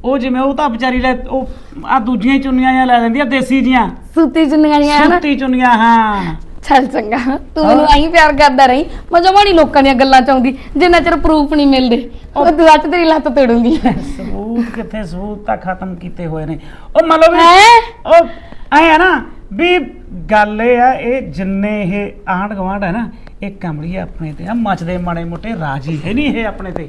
ਉਹ ਜਿਵੇਂ ਉਹ ਤਾਂ ਵਿਚਾਰੀ ਲੈ ਉਹ ਆ ਦੂਜੀਆਂ ਚੁੰਨੀਆਂ ਜਿਹੀਆਂ ਲੈ ਲੈਂਦੀ ਆ ਦੇਸੀ ਜੀਆਂ। ਸੂਤੀ ਚੁੰਨੀਆਂ ਹਨ? ਸੁੱਤੀ ਚੁੰਨੀਆਂ ਹਾਂ। ਚੱਲ ਚੰਗਾ। ਤੂੰ ਮੈਨੂੰ ਐਂ ਪਿਆਰ ਕਰਦਾ ਰਹੀ। ਮੈਂ ਜਮਾਂ ਨੀ ਲੋਕਾਂ ਦੀਆਂ ਗੱਲਾਂ ਚਾਹੁੰਦੀ। ਜਿੰਨਾ ਚਿਰ ਪ੍ਰੂਫ ਨਹੀਂ ਮਿਲਦੇ ਉਹ ਦੁਆ ਚ ਤੇਰੀ ਲੱਤ ਤੋੜੂੰਗੀ। ਸਬੂਤ ਕਿੱਥੇ ਸਬੂਤ ਤਾਂ ਖਤਮ ਕੀਤੇ ਹੋਏ ਨੇ। ਉਹ ਮੰਨ ਲਓ ਵੀ ਹੈਂ? ਉਹ ਐ ਆ ਨਾ ਵੀ ਗੱਲ ਇਹ ਆ ਇਹ ਜਿੰਨੇ ਇਹ ਆਂਢ ਗਵਾਂਢ ਹੈ ਨਾ ਇਹ ਕਮਲੀ ਆਪਣੇ ਤੇ ਆ ਮੱਚਦੇ ਮਾੜੇ ਮੋਟੇ ਰਾਜੀ ਹੈ ਨਹੀਂ ਇਹ ਆਪਣੇ ਤੇ।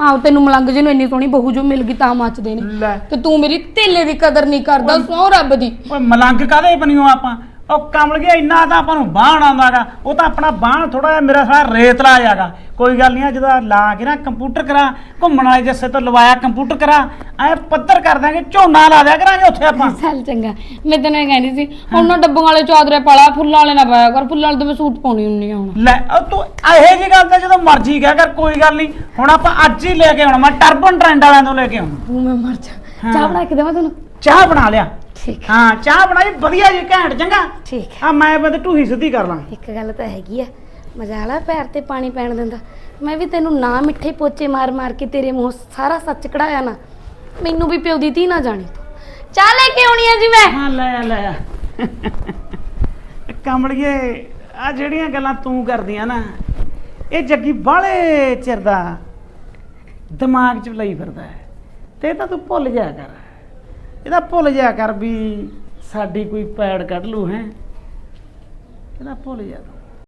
ਆਹ ਤੈਨੂੰ ਮਲੰਗ ਜੀ ਨੂੰ ਇੰਨੀ ਸੋਹਣੀ ਬਹੂ ਜੋ ਮਿਲ ਗਈ ਤਾਂ ਮੱਚਦੇ ਨੇ। ਲੈ। ਤੇ ਤੂੰ ਮੇਰੀ ਧੇਲੇ ਦੀ ਕਦਰ ਨਹੀਂ ਕਰਦਾ ਸੌ ਰੱਬ ਦੀ। ਓਏ ਮਲੰਗ ਕਾਦੇ ਬਣੀਓ ਆਪਾਂ? ਉਹ ਕਮਲ ਗਿਆ ਇੰਨਾ ਤਾਂ ਆਪਾਂ ਨੂੰ ਬਾਹਣ ਆਉਂਦਾਗਾ ਉਹ ਤਾਂ ਆਪਣਾ ਬਾਹਣ ਥੋੜਾ ਜਿਹਾ ਮੇਰਾ ਸਾਰਾ ਰੇਤਲਾ ਜਾਗਾ ਕੋਈ ਗੱਲ ਨਹੀਂ ਜਦੋਂ ਲਾ ਕੇ ਨਾ ਕੰਪਿਊਟਰ ਕਰਾ ਘੁੰਮਣ ਵਾਲੇ ਜੱਸੇ ਤੋਂ ਲਵਾਇਆ ਕੰਪਿਊਟਰ ਕਰਾ ਐ ਪੱਧਰ ਕਰ ਦਾਂਗੇ ਝੋਨਾ ਲਾ ਦਿਆ ਕਰਾਂਗੇ ਉੱਥੇ ਆਪਾਂ। ਚੱਲ ਚੰਗਾ ਮੈਂ ਤੈਨੂੰ ਇਹ ਕਹਿੰਦੀ ਸੀ ਹੁਣ ਨਾ ਡੱਬੋਂ ਵਾਲੇ ਚਾਦਰੇ ਪਾਲਾ ਫੁੱਲਾਂ ਵਾਲੇ ਨਾ ਪਾਇਆ ਕਰ ਫੁੱਲਾਂ ਵਾਲੇ ਤੇ ਮੈਂ ਸੂਟ ਪਾਉਣੀ ਹੁੰਨੀ ਆ ਹੁਣ। ਲੈ ਉਹ ਤੂੰ ਇਹੋ ਜੀ ਗੱਲ ਤਾਂ ਜਦੋਂ ਮਰਜ਼ੀ ਕਹਿ ਕਰ ਕੋਈ ਗੱਲ ਨਹੀਂ। ਹੁਣ ਆਪਾਂ ਅੱਜ ਹੀ ਲੈ ਕੇ ਆਉਣਾ ਮੈਂ ਟਰਬਨ ਟ੍ਰੈਂਡ ਵਾਲਿਆਂ ਤੋਂ ਲੈ ਕੇ ਆਉਣਾ। ਤੂੰ ਮੈਂ ਮਰ ਜਾ। ਚਾਹ ਬਣਾ ਕੇ ਦੇਵਾਂ ਤੈਨੂੰ? ਚਾਹ ਬਣਾ ਲਿਆ। ਠੀਕ ਹਾਂ। ਚਾਹ ਬਣਾਈ ਵਧੀਆ ਜੀ ਘੈਂਟ ਚੰਗਾ। ਠੀਕ ਆ ਮੈਂ ਬੰਦੇ ਢੂਹੀ ਸਿੱਧੀ ਕਰ ਲਾਂ। ਇੱਕ ਗੱਲ ਤਾਂ ਹੈਗੀ ਆ ਮਜਾਲਾ ਪੈਰ ਤੇ ਪਾਣੀ ਪੈਣ ਦਿੰਦਾ। ਮੈਂ ਵੀ ਤੈਨੂੰ ਨਾ ਮਿੱਠੇ ਪੋਚੇ ਮਾਰ ਮਾਰ ਕੇ ਤੇਰੇ ਮੂੰਹ ਸਾਰਾ ਸੱਚ ਕਢਾਇਆ ਨਾ ਮੈਨੂੰ ਵੀ ਪਿਓ ਦੀ ਧੀ ਨਾ ਜਾਣੀ ਤੂੰ। ਚਾਹ ਲੈ ਕੇ ਆਉਣੀ ਆ ਜੀ ਮੈਂ। ਹਾਂ ਲੈ ਆ, ਲੈ ਆ। ਕਮੜੀਏ ਆ ਜਿਹੜੀਆਂ ਗੱਲਾਂ ਤੂੰ ਕਰਦੀਆਂ ਨਾ ਇਹ ਜੱਗੀ ਬਾਹਲੇ ਚਿਰ ਦਾ ਦਿਮਾਗ 'ਚ ਲਈ ਫਿਰਦਾ ਹੈ। ਤੇ ਇਹ ਤਾਂ ਤੂੰ ਭੁੱਲ ਜਾ ਕਰ। ਇਹਦਾ ਭੁੱਲ ਜਾ ਕਰ ਵੀ ਸਾਡੀ ਕੋਈ ਪੈੜ ਕੱਢ ਲੂ ਹੈ ਇਹਦਾ ਭੁੱਲ ਜਾ ਤੂੰ।